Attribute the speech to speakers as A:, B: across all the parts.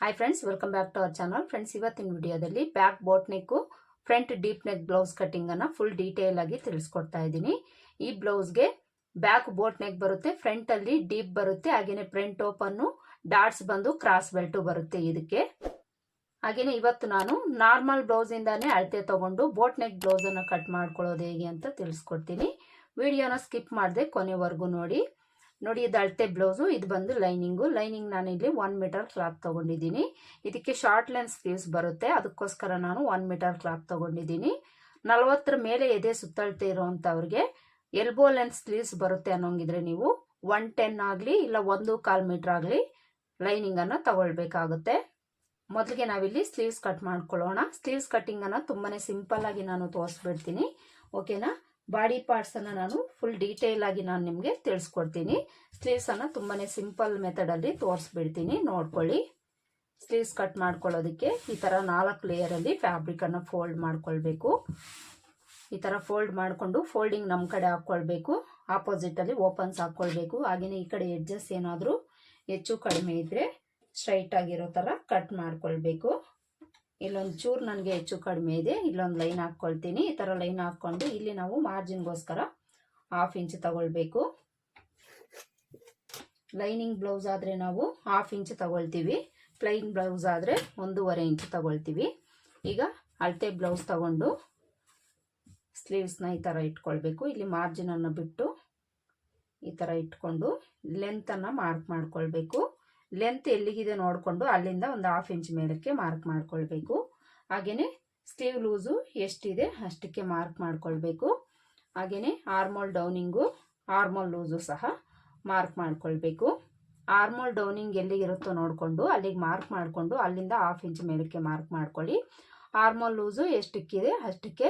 A: Hi friends welcome back to our channel friends ಇವತ್ತಿನ ವಿಡಿಯೋದಲ್ಲಿ back boat neck front deep neck blouse ಕಟ್ಟಿಂಗನ್ನು full detail ಆಗಿ ತಿಳಿಸ್ಕೊಡ್ತಾ ಇದ್ದೀನಿ. ಈ ಬ್ಲೌಸ್ಗೆ ಬ್ಯಾಕ್ ಬೋಟ್ ನೆಕ್ ಬರುತ್ತೆ ಫ್ರಂಟಲ್ಲಿ ಡೀಪ್ ಬರುತ್ತೆ ಹಾಗೆಯೇ ಫ್ರಂಟ್ ಓಪನ್ನು ಡಾಟ್ಸ್ ಬಂದು ಕ್ರಾಸ್ ಬೆಲ್ಟು ಬರುತ್ತೆ ಇದಕ್ಕೆ. ಹಾಗೆಯೇ ಇವತ್ತು ನಾನು ನಾರ್ಮಲ್ ಇಂದಾನೆ ಅಳತೆ ತಗೊಂಡು ಬೋಟ್ ನೆಕ್ ಬ್ಲೌಸನ್ನು ಕಟ್ ಮಾಡ್ಕೊಳ್ಳೋದು ಹೇಗೆ ಅಂತ ತಿಳಿಸ್ಕೊಡ್ತೀನಿ. ವಿಡಿಯೋನ ಸ್ಕಿಪ್ ಮಾಡದೆ ಕೊನೆವರೆಗೂ ನೋಡಿ. ನೋಡಿ ಇದು ಅಳತೆ ಬ್ಲೌಸು, ಇದು ಬಂದು ಲೈನಿಂಗು. ಲೈನಿಂಗ್ ನಾನು ಇಲ್ಲಿ ಒನ್ ಮೀಟರ್ ಕ್ಲಾತ್ ತೊಗೊಂಡಿದ್ದೀನಿ. ಇದಕ್ಕೆ ಶಾರ್ಟ್ ಲೆನ್ಸ್ ಸ್ಲೀವ್ಸ್ ಬರುತ್ತೆ. ಅದಕ್ಕೋಸ್ಕರ ನಾನು ಒನ್ ಮೀಟರ್ ಕ್ಲಾತ್ ತೊಗೊಂಡಿದ್ದೀನಿ. ನಲವತ್ತರ ಮೇಲೆ ಎದೆ ಸುತ್ತಳತೆ ಇರುವಂಥವ್ರಿಗೆ ಎಲ್ಬೋ ಲೆನ್ಸ್ ಸ್ಲೀವ್ಸ್ ಬರುತ್ತೆ ಅನ್ನೋಂಗಿದ್ರೆ ನೀವು ಒನ್ ಟೆನ್ ಆಗಲಿ, ಇಲ್ಲ ಒಂದು ಕಾಲು ಮೀಟ್ರ್ ಆಗಲಿ ಲೈನಿಂಗನ್ನು ತಗೊಳ್ಬೇಕಾಗುತ್ತೆ. ಮೊದಲಿಗೆ ನಾವಿಲ್ಲಿ ಸ್ಲೀವ್ಸ್ ಕಟ್ ಮಾಡ್ಕೊಳ್ಳೋಣ. ಸ್ಲೀವ್ಸ್ ಕಟ್ಟಿಂಗನ್ನು ತುಂಬಾ ಸಿಂಪಲ್ಲಾಗಿ ನಾನು ತೋರಿಸ್ಬಿಡ್ತೀನಿ. ಓಕೆನಾ ಬಾಡಿ ಪಾರ್ಟ್ಸನ್ನು ನಾನು ಫುಲ್ ಡೀಟೇಲ್ ಆಗಿ ನಾನು ನಿಮಗೆ ತಿಳಿಸ್ಕೊಡ್ತೀನಿ. ಸ್ಲೀವ್ಸನ್ನು ತುಂಬಾ ಸಿಂಪಲ್ ಮೆಥಡಲ್ಲಿ ತೋರಿಸ್ಬಿಡ್ತೀನಿ, ನೋಡ್ಕೊಳ್ಳಿ. ಸ್ಲೀವ್ಸ್ ಕಟ್ ಮಾಡ್ಕೊಳ್ಳೋದಕ್ಕೆ ಈ ಥರ ನಾಲ್ಕು ಲೇಯರಲ್ಲಿ ಫ್ಯಾಬ್ರಿಕನ್ನು ಫೋಲ್ಡ್ ಮಾಡ್ಕೊಳ್ಬೇಕು. ಈ ಥರ ಫೋಲ್ಡ್ ಮಾಡಿಕೊಂಡು ಫೋಲ್ಡಿಂಗ್ ನಮ್ಮ ಕಡೆ ಹಾಕ್ಕೊಳ್ಬೇಕು. ಆಪೋಸಿಟಲ್ಲಿ ಓಪನ್ಸ್ ಹಾಕ್ಕೊಳ್ಬೇಕು. ಹಾಗೆಯೇ ಈ ಕಡೆ ಎಡ್ಜಸ್ ಏನಾದರೂ ಹೆಚ್ಚು ಕಡಿಮೆ ಇದ್ದರೆ ಸ್ಟ್ರೈಟ್ ಆಗಿರೋ ಥರ ಕಟ್ ಮಾಡ್ಕೊಳ್ಬೇಕು. ಇಲ್ಲೊಂದು ಚೂರು ನನಗೆ ಹೆಚ್ಚು ಕಡಿಮೆ ಇದೆ. ಇಲ್ಲೊಂದು ಲೈನ್ ಹಾಕ್ಕೊಳ್ತೀನಿ. ಈ ಥರ ಲೈನ್ ಹಾಕ್ಕೊಂಡು ಇಲ್ಲಿ ನಾವು ಮಾರ್ಜಿನ್ಗೋಸ್ಕರ ಹಾಫ್ ಇಂಚ್ ತಗೊಳ್ಬೇಕು. ಲೈನಿಂಗ್ ಬ್ಲೌಸ್ ಆದರೆ ನಾವು ಹಾಫ್ ಇಂಚ್ ತಗೊಳ್ತೀವಿ. ಪ್ಲೈನ್ ಬ್ಲೌಸ್ ಆದರೆ ಒಂದೂವರೆ ಇಂಚ್ ತಗೊಳ್ತೀವಿ. ಈಗ ಅಳತೆ ಬ್ಲೌಸ್ ತಗೊಂಡು ಸ್ಲೀವ್ಸ್ನ ಈ ಥರ ಇಟ್ಕೊಳ್ಬೇಕು. ಇಲ್ಲಿ ಮಾರ್ಜಿನನ್ನು ಬಿಟ್ಟು ಈ ಥರ ಇಟ್ಕೊಂಡು ಲೆಂತನ್ನು ಮಾರ್ಕ್ ಮಾಡ್ಕೊಳ್ಬೇಕು. ಲೆಂತ್ ಎಲ್ಲಿಗಿದೆ ನೋಡಿಕೊಂಡು ಅಲ್ಲಿಂದ ಒಂದು ಹಾಫ್ ಇಂಚ್ ಮೇಲಕ್ಕೆ ಮಾರ್ಕ್ ಮಾಡ್ಕೊಳ್ಬೇಕು. ಹಾಗೆಯೇ ಸ್ಲೀವ್ ಲೂಸು ಎಷ್ಟಿದೆ ಅಷ್ಟಕ್ಕೆ ಮಾರ್ಕ್ ಮಾಡ್ಕೊಳ್ಬೇಕು. ಹಾಗೆಯೇ ಆರ್ಮೋಲ್ ಡೌನಿಂಗು ಆರ್ಮೋಲ್ ಲೂಸು ಸಹ ಮಾರ್ಕ್ ಮಾಡ್ಕೊಳ್ಬೇಕು. ಆರ್ಮೋಲ್ ಡೌನಿಂಗ್ ಎಲ್ಲಿಗಿರುತ್ತೋ ನೋಡಿಕೊಂಡು ಅಲ್ಲಿಗೆ ಮಾರ್ಕ್ ಮಾಡಿಕೊಂಡು ಅಲ್ಲಿಂದ ಹಾಫ್ ಇಂಚ್ ಮೇಲಕ್ಕೆ ಮಾರ್ಕ್ ಮಾಡ್ಕೊಳ್ಳಿ. ಆರ್ಮೋಲ್ ಲೂಸು ಎಷ್ಟಕ್ಕಿದೆ ಅಷ್ಟಕ್ಕೆ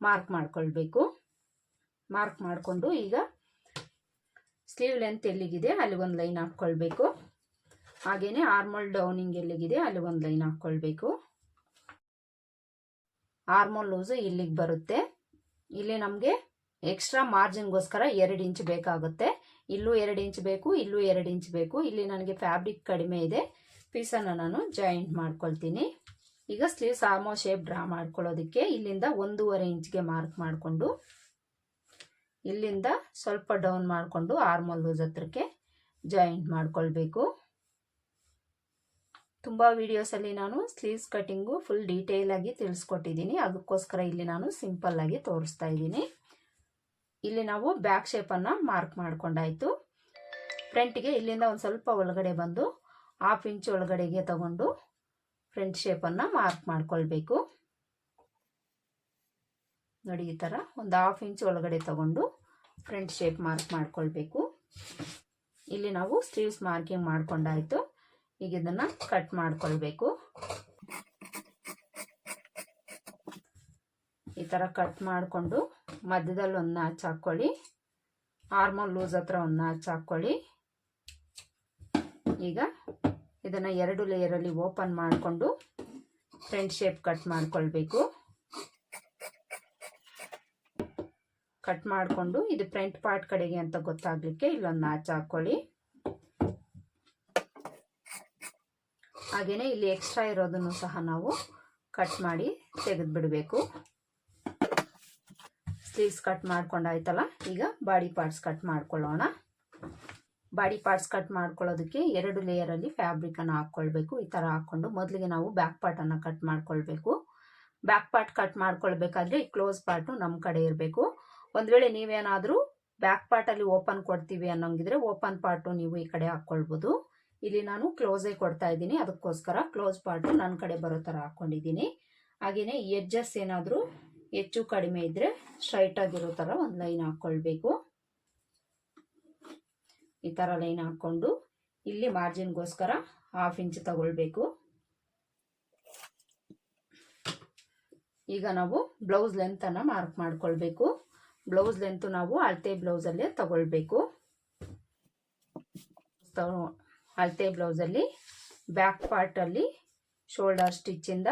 A: ಮಾರ್ಕ್ ಮಾಡ್ಕೊಳ್ಬೇಕು. ಮಾರ್ಕ್ ಮಾಡಿಕೊಂಡು ಈಗ ಸ್ಲೀವ್ ಲೆಂತ್ ಎಲ್ಲಿಗಿದೆ ಅಲ್ಲಿಗೊಂದು ಲೈನ್ ಹಾಕ್ಕೊಳ್ಬೇಕು. ಹಾಗೆಯೇ ಆರ್ಮೋಲ್ ಡೌನಿಂಗ್ ಎಲ್ಲಿಗಿದೆ? ಅಲ್ಲಿ ಒಂದು ಲೈನ್ ಹಾಕ್ಕೊಳ್ಬೇಕು ಆರ್ಮೋಲ್ ಲೂಸು ಇಲ್ಲಿಗೆ ಬರುತ್ತೆ. ಇಲ್ಲಿ ನಮಗೆ ಎಕ್ಸ್ಟ್ರಾ ಮಾರ್ಜಿನ್ಗೋಸ್ಕರ ಎರಡು ಇಂಚ್ ಬೇಕಾಗುತ್ತೆ. ಇಲ್ಲೂ ಎರಡು ಇಂಚ್ ಬೇಕು, ಇಲ್ಲೂ ಎರಡು ಇಂಚ್ ಬೇಕು. ಇಲ್ಲಿ ನನಗೆ ಫ್ಯಾಬ್ರಿಕ್ ಕಡಿಮೆ ಇದೆ. ಪೀಸನ್ನು ನಾನು ಜಾಯಿಂಟ್ ಮಾಡ್ಕೊಳ್ತೀನಿ. ಈಗ ಸ್ಲೀವ್ಸ್ ಆರ್ಮೋ ಶೇಪ್ ಡ್ರಾ ಮಾಡ್ಕೊಳ್ಳೋದಕ್ಕೆ ಇಲ್ಲಿಂದ ಒಂದೂವರೆ ಇಂಚ್ಗೆ ಮಾರ್ಕ್ ಮಾಡಿಕೊಂಡು, ಇಲ್ಲಿಂದ ಸ್ವಲ್ಪ ಡೌನ್ ಮಾಡಿಕೊಂಡು ಆರ್ಮೋಲ್ ಲೂಸ್ ಹತ್ರಕ್ಕೆ ಜಾಯಿಂಟ್ ಮಾಡ್ಕೊಳ್ಬೇಕು. ತುಂಬ ವೀಡಿಯೋಸಲ್ಲಿ ನಾನು ಸ್ಲೀವ್ಸ್ ಕಟ್ಟಿಂಗು ಫುಲ್ ಡೀಟೇಲಾಗಿ ತಿಳಿಸ್ಕೊಟ್ಟಿದ್ದೀನಿ. ಅದಕ್ಕೋಸ್ಕರ ಇಲ್ಲಿ ನಾನು ಸಿಂಪಲ್ಲಾಗಿ ತೋರಿಸ್ತಾ ಇದ್ದೀನಿ. ಇಲ್ಲಿ ನಾವು ಬ್ಯಾಕ್ ಶೇಪನ್ನು ಮಾರ್ಕ್ ಮಾಡ್ಕೊಂಡಾಯಿತು. ಫ್ರಂಟಿಗೆ ಇಲ್ಲಿಂದ ಒಂದು ಸ್ವಲ್ಪ ಒಳಗಡೆ ಬಂದು ಹಾಫ್ ಇಂಚ್ ಒಳಗಡೆಗೆ ತಗೊಂಡು ಫ್ರಂಟ್ ಶೇಪನ್ನು ಮಾರ್ಕ್ ಮಾಡ್ಕೊಳ್ಬೇಕು. ನೋಡಿ ಈ ಥರ ಒಂದು ಹಾಫ್ ಇಂಚ್ ಒಳಗಡೆ ತಗೊಂಡು ಫ್ರಂಟ್ ಶೇಪ್ ಮಾರ್ಕ್ ಮಾಡ್ಕೊಳ್ಬೇಕು. ಇಲ್ಲಿ ನಾವು ಸ್ಲೀವ್ಸ್ ಮಾರ್ಕಿಂಗ್ ಮಾಡ್ಕೊಂಡಾಯಿತು. ಈಗ ಇದನ್ನ ಕಟ್ ಮಾಡ್ಕೊಳ್ಬೇಕು. ಈ ಥರ ಕಟ್ ಮಾಡಿಕೊಂಡು ಮಧ್ಯದಲ್ಲಿ ಒಂದು ನಾಚ್ ಹಾಕ್ಕೊಳ್ಳಿ. ಆರ್ಮೋಲ್ ಲೂಸ್ ಹತ್ರ ಒಂದು ನಾಚ್ ಹಾಕ್ಕೊಳ್ಳಿ. ಈಗ ಇದನ್ನು ಎರಡು ಲೇಯರಲ್ಲಿ ಓಪನ್ ಮಾಡಿಕೊಂಡು ಫ್ರಂಟ್ ಶೇಪ್ ಕಟ್ ಮಾಡ್ಕೊಳ್ಬೇಕು. ಕಟ್ ಮಾಡಿಕೊಂಡು ಇದು ಫ್ರಂಟ್ ಪಾರ್ಟ್ ಕಡೆಗೆ ಅಂತ ಗೊತ್ತಾಗಲಿಕ್ಕೆ ಇಲ್ಲೊಂದು ನಾಚ್ ಹಾಕ್ಕೊಳ್ಳಿ. ಹಾಗೆಯೇ ಇಲ್ಲಿ ಎಕ್ಸ್ಟ್ರಾ ಇರೋದನ್ನು ಸಹ ನಾವು ಕಟ್ ಮಾಡಿ ತೆಗೆದುಬಿಡಬೇಕು. ಸ್ಲೀವ್ಸ್ ಕಟ್ ಮಾಡ್ಕೊಂಡಾಯ್ತಲ್ಲ, ಈಗ ಬಾಡಿ ಪಾರ್ಟ್ಸ್ ಕಟ್ ಮಾಡ್ಕೊಳ್ಳೋಣ. ಬಾಡಿ ಪಾರ್ಟ್ಸ್ ಕಟ್ ಮಾಡ್ಕೊಳ್ಳೋದಕ್ಕೆ ಎರಡು ಲೇಯರಲ್ಲಿ ಫ್ಯಾಬ್ರಿಕನ್ನು ಹಾಕ್ಕೊಳ್ಬೇಕು. ಈ ಥರ ಹಾಕ್ಕೊಂಡು ಮೊದಲಿಗೆ ನಾವು ಬ್ಯಾಕ್ ಪಾರ್ಟನ್ನು ಕಟ್ ಮಾಡ್ಕೊಳ್ಬೇಕು. ಬ್ಯಾಕ್ ಪಾರ್ಟ್ ಕಟ್ ಮಾಡ್ಕೊಳ್ಬೇಕಾದ್ರೆ ಈ ಕ್ಲೋಸ್ ಪಾರ್ಟು ನಮ್ಮ ಕಡೆ ಇರಬೇಕು. ಒಂದು ವೇಳೆ ನೀವೇನಾದರೂ ಬ್ಯಾಕ್ ಪಾರ್ಟಲ್ಲಿ ಓಪನ್ ಕೊಡ್ತೀವಿ ಅನ್ನೋಂಗಿದ್ರೆ ಓಪನ್ ಪಾರ್ಟು ನೀವು ಈ ಕಡೆ ಹಾಕ್ಕೊಳ್ಬೋದು. ಇಲ್ಲಿ ನಾನು ಕ್ಲೋಸೇ ಕೊಡ್ತಾ ಇದ್ದೀನಿ. ಅದಕ್ಕೋಸ್ಕರ ಕ್ಲೋಸ್ ಪಾರ್ಟು ನನ್ನ ಕಡೆ ಬರೋ ಥರ ಹಾಕ್ಕೊಂಡಿದ್ದೀನಿ ಹಾಗೆಯೇ ಎಡ್ಜಸ್ ಏನಾದರೂ ಹೆಚ್ಚು ಕಡಿಮೆ ಇದ್ದರೆ ಸ್ಟ್ರೈಟ್ ಆಗಿರೋ ಥರ ಒಂದು ಲೈನ್ ಹಾಕ್ಕೊಳ್ಬೇಕು ಈ ಥರ ಲೈನ್ ಹಾಕ್ಕೊಂಡು ಇಲ್ಲಿ ಮಾರ್ಜಿನ್ಗೋಸ್ಕರ ಹಾಫ್ ಇಂಚ್ ತಗೊಳ್ಬೇಕು. ಈಗ ನಾವು ಬ್ಲೌಸ್ ಲೆಂತನ್ನು ಮಾರ್ಕ್ ಮಾಡ್ಕೊಳ್ಬೇಕು. ಬ್ಲೌಸ್ ಲೆಂತು ನಾವು ಅಳತೆ ಬ್ಲೌಸಲ್ಲೇ ತಗೊಳ್ಬೇಕು. ಅಳತೆ ಬ್ಲೌಸಲ್ಲಿ ಬ್ಯಾಕ್ ಪಾರ್ಟಲ್ಲಿ ಶೋಲ್ಡರ್ ಸ್ಟಿಚ್ಚಿಂದ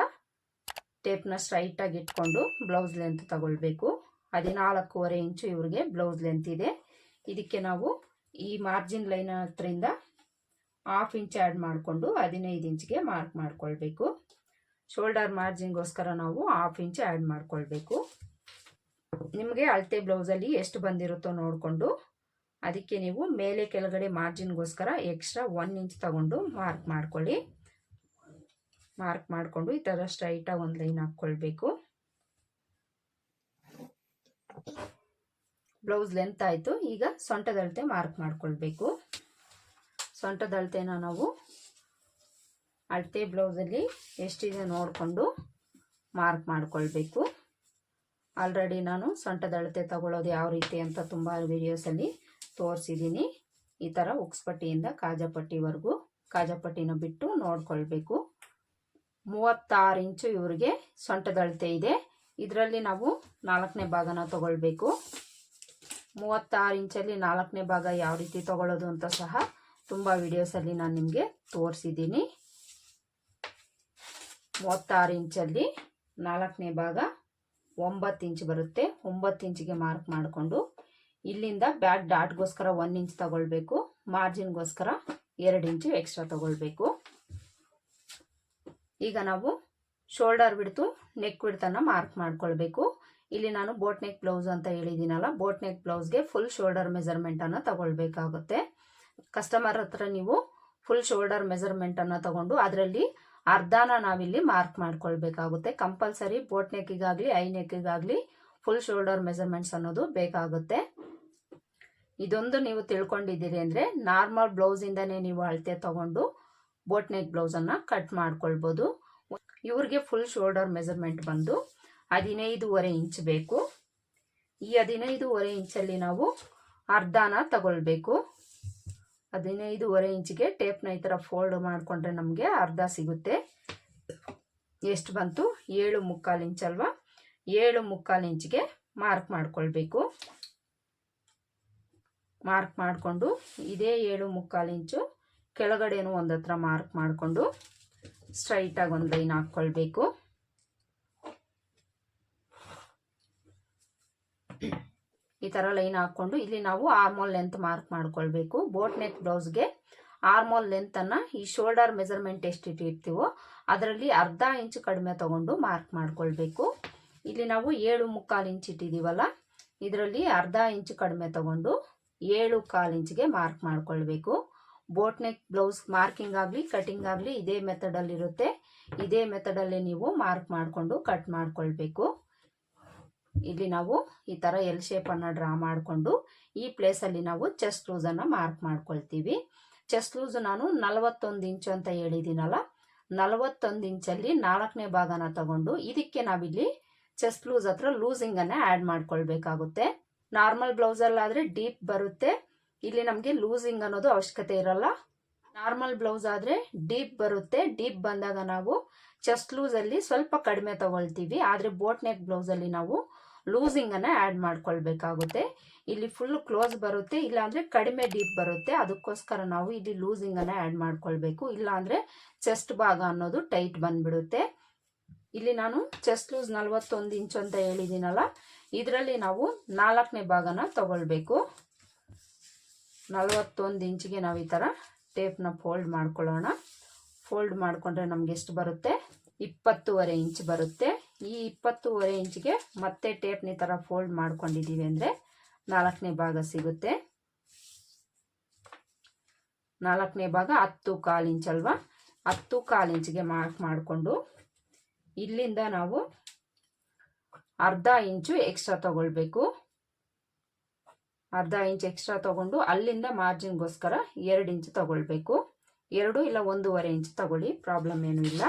A: ಟೇಪ್ನ ಸ್ಟ್ರೈಟಾಗಿ ಇಟ್ಕೊಂಡು ಬ್ಲೌಸ್ ಲೆಂತ್ ತಗೊಳ್ಬೇಕು. ಹದಿನಾಲ್ಕೂವರೆ ಇಂಚು ಇವ್ರಿಗೆ ಬ್ಲೌಸ್ ಲೆಂತ್ ಇದೆ. ಇದಕ್ಕೆ ನಾವು ಈ ಮಾರ್ಜಿನ್ ಲೈನ್ ಹತ್ರಿಂದ ಹಾಫ್ ಇಂಚ್ ಆ್ಯಡ್ ಮಾಡಿಕೊಂಡು ಹದಿನೈದು ಇಂಚ್ಗೆ ಮಾರ್ಕ್ ಮಾಡ್ಕೊಳ್ಬೇಕು. ಶೋಲ್ಡರ್ ಮಾರ್ಜಿನ್ಗೋಸ್ಕರ ನಾವು ಹಾಫ್ ಇಂಚ್ ಆ್ಯಡ್ ಮಾಡ್ಕೊಳ್ಬೇಕು. ನಿಮಗೆ ಅಳತೆ ಬ್ಲೌಸಲ್ಲಿ ಎಷ್ಟು ಬಂದಿರುತ್ತೋ ನೋಡಿಕೊಂಡು ಅದಕ್ಕೆ ನೀವು ಮೇಲೆ ಕೆಳಗಡೆ ಮಾರ್ಜಿನ್ಗೋಸ್ಕರ ಎಕ್ಸ್ಟ್ರಾ ಒನ್ ಇಂಚ್ ತಗೊಂಡು ಮಾರ್ಕ್ ಮಾಡ್ಕೊಳ್ಳಿ. ಮಾರ್ಕ್ ಮಾಡಿಕೊಂಡು ಈ ಥರ ಸ್ಟ್ರೈಟಾಗಿ ಒಂದು ಲೈನ್ ಹಾಕ್ಕೊಳ್ಬೇಕು. ಬ್ಲೌಸ್ ಲೆಂತ್ ಆಯಿತು. ಈಗ ಸೊಂಟದಳತೆ ಮಾರ್ಕ್ ಮಾಡ್ಕೊಳ್ಬೇಕು. ಸೊಂಟದಳತೆನ ನಾವು ಅಳತೆ ಬ್ಲೌಸಲ್ಲಿ ಎಷ್ಟಿದೆ ನೋಡಿಕೊಂಡು ಮಾರ್ಕ್ ಮಾಡ್ಕೊಳ್ಬೇಕು. ಆಲ್ರೆಡಿ ನಾನು ಸೊಂಟದ ಅಳತೆ ತಗೊಳ್ಳೋದು ಯಾವ ರೀತಿ ಅಂತ ತುಂಬ ವಿಡಿಯೋಸಲ್ಲಿ ತೋರಿಸಿದ್ದೀನಿ ಈ ಥರ ಉಕ್ಸ್ಪಟ್ಟಿಯಿಂದ ಕಾಜಪಟ್ಟಿವರೆಗೂ ಕಾಜಪಟ್ಟಿನ ಬಿಟ್ಟು ನೋಡ್ಕೊಳ್ಬೇಕು. ಮೂವತ್ತಾರು ಇಂಚು ಇವರಿಗೆ ಸೊಂಟದಳತೆ ಇದೆ. ಇದರಲ್ಲಿ ನಾವು ನಾಲ್ಕನೇ ಭಾಗನ ತಗೊಳ್ಬೇಕು. ಮೂವತ್ತಾರು ಇಂಚಲ್ಲಿ ನಾಲ್ಕನೇ ಭಾಗ ಯಾವ ರೀತಿ ತಗೊಳ್ಳೋದು ಅಂತ ಸಹ ತುಂಬ ವಿಡಿಯೋಸಲ್ಲಿ ನಾನು ನಿಮಗೆ ತೋರಿಸಿದ್ದೀನಿ ಮೂವತ್ತಾರು ಇಂಚಲ್ಲಿ ನಾಲ್ಕನೇ ಭಾಗ ಒಂಬತ್ತು ಇಂಚ್ ಬರುತ್ತೆ. ಒಂಬತ್ತು ಇಂಚಿಗೆ ಮಾರ್ಕ್ ಮಾಡಿಕೊಂಡು ಇಲ್ಲಿಂದ ಬ್ಯಾಕ್ ಡಾಟ್ಗೋಸ್ಕರ ಒನ್ ಇಂಚ್ ತಗೊಳ್ಬೇಕು ಮಾರ್ಜಿನ್ಗೋಸ್ಕರ ಎರಡು ಇಂಚು ಎಕ್ಸ್ಟ್ರಾ ತಗೊಳ್ಬೇಕು. ಈಗ ನಾವು ಶೋಲ್ಡರ್ ಬಿಡ್ತು ನೆಕ್ ಬಿಡ್ತನ್ನ ಮಾರ್ಕ್ ಮಾಡ್ಕೊಳ್ಬೇಕು. ಇಲ್ಲಿ ನಾನು ಬೋಟ್ ನೆಕ್ ಬ್ಲೌಸ್ ಅಂತ ಹೇಳಿದ್ದೀನಲ್ಲ ಬೋಟ್ ನೆಕ್ ಬ್ಲೌಸ್ಗೆ ಫುಲ್ ಶೋಲ್ಡರ್ ಮೆಜರ್ಮೆಂಟನ್ನು ತಗೊಳ್ಬೇಕಾಗುತ್ತೆ. ಕಸ್ಟಮರ್ ಹತ್ರ ನೀವು ಫುಲ್ ಶೋಲ್ಡರ್ ಮೆಜರ್ಮೆಂಟನ್ನು ತಗೊಂಡು ಅದರಲ್ಲಿ ಅರ್ಧನ ನಾವಿಲ್ಲಿ ಮಾರ್ಕ್ ಮಾಡ್ಕೊಳ್ಬೇಕಾಗುತ್ತೆ. ಕಂಪಲ್ಸರಿ ಬೋಟ್ ನೆಕ್ಕಿಗಾಗಲಿ ಐ ನೆಕ್ಕಿಗಾಗಲಿ ಫುಲ್ ಶೋಲ್ಡರ್ ಮೆಜರ್ಮೆಂಟ್ಸ್ ಅನ್ನೋದು ಬೇಕಾಗುತ್ತೆ. ಇದೊಂದು ನೀವು ತಿಳ್ಕೊಂಡಿದ್ದೀರಿ ಅಂದರೆ ನಾರ್ಮಲ್ ಬ್ಲೌಸಿಂದನೇ ನೀವು ಅಳತೆ ತಗೊಂಡು ಬೋಟ್ ನೆಕ್ ಬ್ಲೌಸನ್ನು ಕಟ್ ಮಾಡ್ಕೊಳ್ಬೋದು. ಇವ್ರಿಗೆ ಫುಲ್ ಶೋಲ್ಡರ್ ಮೆಜರ್ಮೆಂಟ್ ಬಂದು ಹದಿನೈದೂವರೆ ಇಂಚ್ ಬೇಕು. ಈ ಹದಿನೈದೂವರೆ ಇಂಚಲ್ಲಿ ನಾವು ಅರ್ಧನ ತಗೊಳ್ಬೇಕು. ಹದಿನೈದೂವರೆ ಇಂಚ್ಗೆ ಟೇಪ್ನ ಈ ಥರ ಫೋಲ್ಡ್ ಮಾಡಿಕೊಂಡ್ರೆ ನಮಗೆ ಅರ್ಧ ಸಿಗುತ್ತೆ. ಎಷ್ಟು ಬಂತು? ಏಳು ಮುಕ್ಕಾಲು ಇಂಚ್ ಏಳು ಮುಕ್ಕಾಲು ಇಂಚಿಗೆ ಮಾರ್ಕ್ ಮಾಡ್ಕೊಳ್ಬೇಕು. ಮಾರ್ಕ್ ಮಾಡಿಕೊಂಡು ಇದೇ ಏಳು ಮುಕ್ಕಾಲು ಇಂಚು ಕೆಳಗಡೆನೂ ಒಂದು ಹತ್ರ ಮಾರ್ಕ್ ಮಾಡಿಕೊಂಡು ಸ್ಟ್ರೈಟಾಗಿ ಒಂದು ಲೈನ್ ಹಾಕ್ಕೊಳ್ಬೇಕು ಈ ಥರ ಲೈನ್ ಹಾಕ್ಕೊಂಡು ಇಲ್ಲಿ ನಾವು ಆರ್ಮೋಲ್ ಲೆಂತ್ ಮಾರ್ಕ್ ಮಾಡ್ಕೊಳ್ಬೇಕು. ಬೋಟ್ ನೆಕ್ ಬ್ಲೌಸ್ಗೆ ಆರ್ಮೋಲ್ ಲೆಂತನ್ನು ಈ ಶೋಲ್ಡರ್ ಮೆಜರ್ಮೆಂಟ್ ಎಷ್ಟು ಇಟ್ಟಿರ್ತೀವೋ ಅದರಲ್ಲಿ ಅರ್ಧ ಇಂಚು ಕಡಿಮೆ ತಗೊಂಡು ಮಾರ್ಕ್ ಮಾಡ್ಕೊಳ್ಬೇಕು. ಇಲ್ಲಿ ನಾವು ಏಳು ಮುಕ್ಕಾಲು ಇಂಚ್ ಇಟ್ಟಿದ್ದೀವಲ್ಲ ಇದರಲ್ಲಿ ಅರ್ಧ ಇಂಚು ಕಡಿಮೆ ತಗೊಂಡು ಏಳು ಕಾಲು ಇಂಚಿಗೆ ಮಾರ್ಕ್ ಮಾಡ್ಕೊಳ್ಬೇಕು. ಬೋಟ್ ನೆಕ್ ಬ್ಲೌಸ್ ಮಾರ್ಕಿಂಗ್ ಆಗಲಿ ಕಟಿಂಗ್ ಆಗಲಿ ಇದೇ ಮೆಥಡಲ್ಲಿರುತ್ತೆ ಇದೇ ಮೆಥಡಲ್ಲಿ ನೀವು ಮಾರ್ಕ್ ಮಾಡಿಕೊಂಡು ಕಟ್ ಮಾಡ್ಕೊಳ್ಬೇಕು. ಇಲ್ಲಿ ನಾವು ಈ ಥರ ಎಲ್ ಶೇಪನ್ನು ಡ್ರಾ ಮಾಡಿಕೊಂಡು ಈ ಪ್ಲೇಸಲ್ಲಿ ನಾವು ಚೆಸ್ಟ್ ಲೂಸನ್ನು ಮಾರ್ಕ್ ಮಾಡ್ಕೊಳ್ತೀವಿ. ಚೆಸ್ಟ್ ಲೂಸ್ ನಾನು ನಲವತ್ತೊಂದು ಇಂಚು ಅಂತ ಹೇಳಿದ್ದೀನಲ್ಲ, ನಲವತ್ತೊಂದು ಇಂಚಲ್ಲಿ ನಾಲ್ಕನೇ ಭಾಗನ ತಗೊಂಡು ಇದಕ್ಕೆ ನಾವಿಲ್ಲಿ ಚೆಸ್ಟ್ ಲೂಸ್ ಹತ್ರ ಲೂಸಿಂಗನ್ನು ಆ್ಯಡ್ ಮಾಡ್ಕೊಳ್ಬೇಕಾಗುತ್ತೆ. ನಾರ್ಮಲ್ ಬ್ಲೌಸಲ್ಲಾದರೆ ಡೀಪ್ ಬರುತ್ತೆ. ಇಲ್ಲಿ ನಮಗೆ ಲೂಸಿಂಗ್ ಅನ್ನೋದು ಅವಶ್ಯಕತೆ ಇರಲ್ಲ. ನಾರ್ಮಲ್ ಬ್ಲೌಸ್ ಆದರೆ ಡೀಪ್ ಬರುತ್ತೆ. ಡೀಪ್ ಬಂದಾಗ ನಾವು ಚೆಸ್ಟ್ ಲೂಸಲ್ಲಿ ಸ್ವಲ್ಪ ಕಡಿಮೆ ತಗೊಳ್ತೀವಿ. ಆದರೆ ಬೋಟ್ ನೆಕ್ ಬ್ಲೌಸಲ್ಲಿ ನಾವು ಲೂಸಿಂಗನ್ನು ಆ್ಯಡ್ ಮಾಡ್ಕೊಳ್ಬೇಕಾಗುತ್ತೆ. ಇಲ್ಲಿ ಫುಲ್ ಕ್ಲೋಸ್ ಬರುತ್ತೆ. ಇಲ್ಲಾಂದರೆ ಕಡಿಮೆ ಡೀಪ್ ಬರುತ್ತೆ. ಅದಕ್ಕೋಸ್ಕರ ನಾವು ಇಲ್ಲಿ ಲೂಸಿಂಗನ್ನು ಆ್ಯಡ್ ಮಾಡ್ಕೊಳ್ಬೇಕು. ಇಲ್ಲಾಂದರೆ ಚೆಸ್ಟ್ ಭಾಗ ಅನ್ನೋದು ಟೈಟ್ ಬಂದ್ಬಿಡುತ್ತೆ. ಇಲ್ಲಿ ನಾನು ಚೆಸ್ಟ್ ಲೂಸ್ ನಲ್ವತ್ತೊಂದು ಇಂಚು ಅಂತ ಹೇಳಿದ್ದೀನಲ್ಲ. ಇದರಲ್ಲಿ ನಾವು ನಾಲ್ಕನೇ ಭಾಗನ ತಗೊಳ್ಬೇಕು. ನಲವತ್ತೊಂದು ಇಂಚಿಗೆ ನಾವು ಈ ಥರ ಟೇಪ್ನ ಫೋಲ್ಡ್ ಮಾಡ್ಕೊಳ್ಳೋಣ. ಫೋಲ್ಡ್ ಮಾಡಿಕೊಂಡ್ರೆ ನಮ್ಗೆ ಎಷ್ಟು ಬರುತ್ತೆ? ಇಪ್ಪತ್ತೂವರೆ ಇಂಚ್ ಬರುತ್ತೆ. ಈ ಇಪ್ಪತ್ತೂವರೆ ಇಂಚಿಗೆ ಮತ್ತೆ ಟೇಪ್ನ ಈ ಥರ ಫೋಲ್ಡ್ ಮಾಡ್ಕೊಂಡಿದ್ದೀವಿ ಅಂದರೆ ನಾಲ್ಕನೇ ಭಾಗ ಸಿಗುತ್ತೆ. ನಾಲ್ಕನೇ ಭಾಗ ಹತ್ತು ಕಾಲು ಇಂಚ್ ಅಲ್ವಾ? ಹತ್ತು ಕಾಲು ಇಂಚಿಗೆ ಮಾರ್ಕ್ ಮಾಡಿಕೊಂಡು ಇಲ್ಲಿಂದ ನಾವು ಅರ್ಧ ಇಂಚು ಎಕ್ಸ್ಟ್ರಾ ತಗೊಳ್ಬೇಕು. ಅರ್ಧ ಇಂಚ್ ಎಕ್ಸ್ಟ್ರಾ ತಗೊಂಡು ಅಲ್ಲಿಂದ ಮಾರ್ಜಿನ್ಗೋಸ್ಕರ ಎರಡು ಇಂಚ್ ತಗೊಳ್ಬೇಕು. ಎರಡು ಇಲ್ಲ ಒಂದೂವರೆ ಇಂಚ್ ತಗೊಳ್ಳಿ ಪ್ರಾಬ್ಲಮ್ ಏನೂ ಇಲ್ಲ.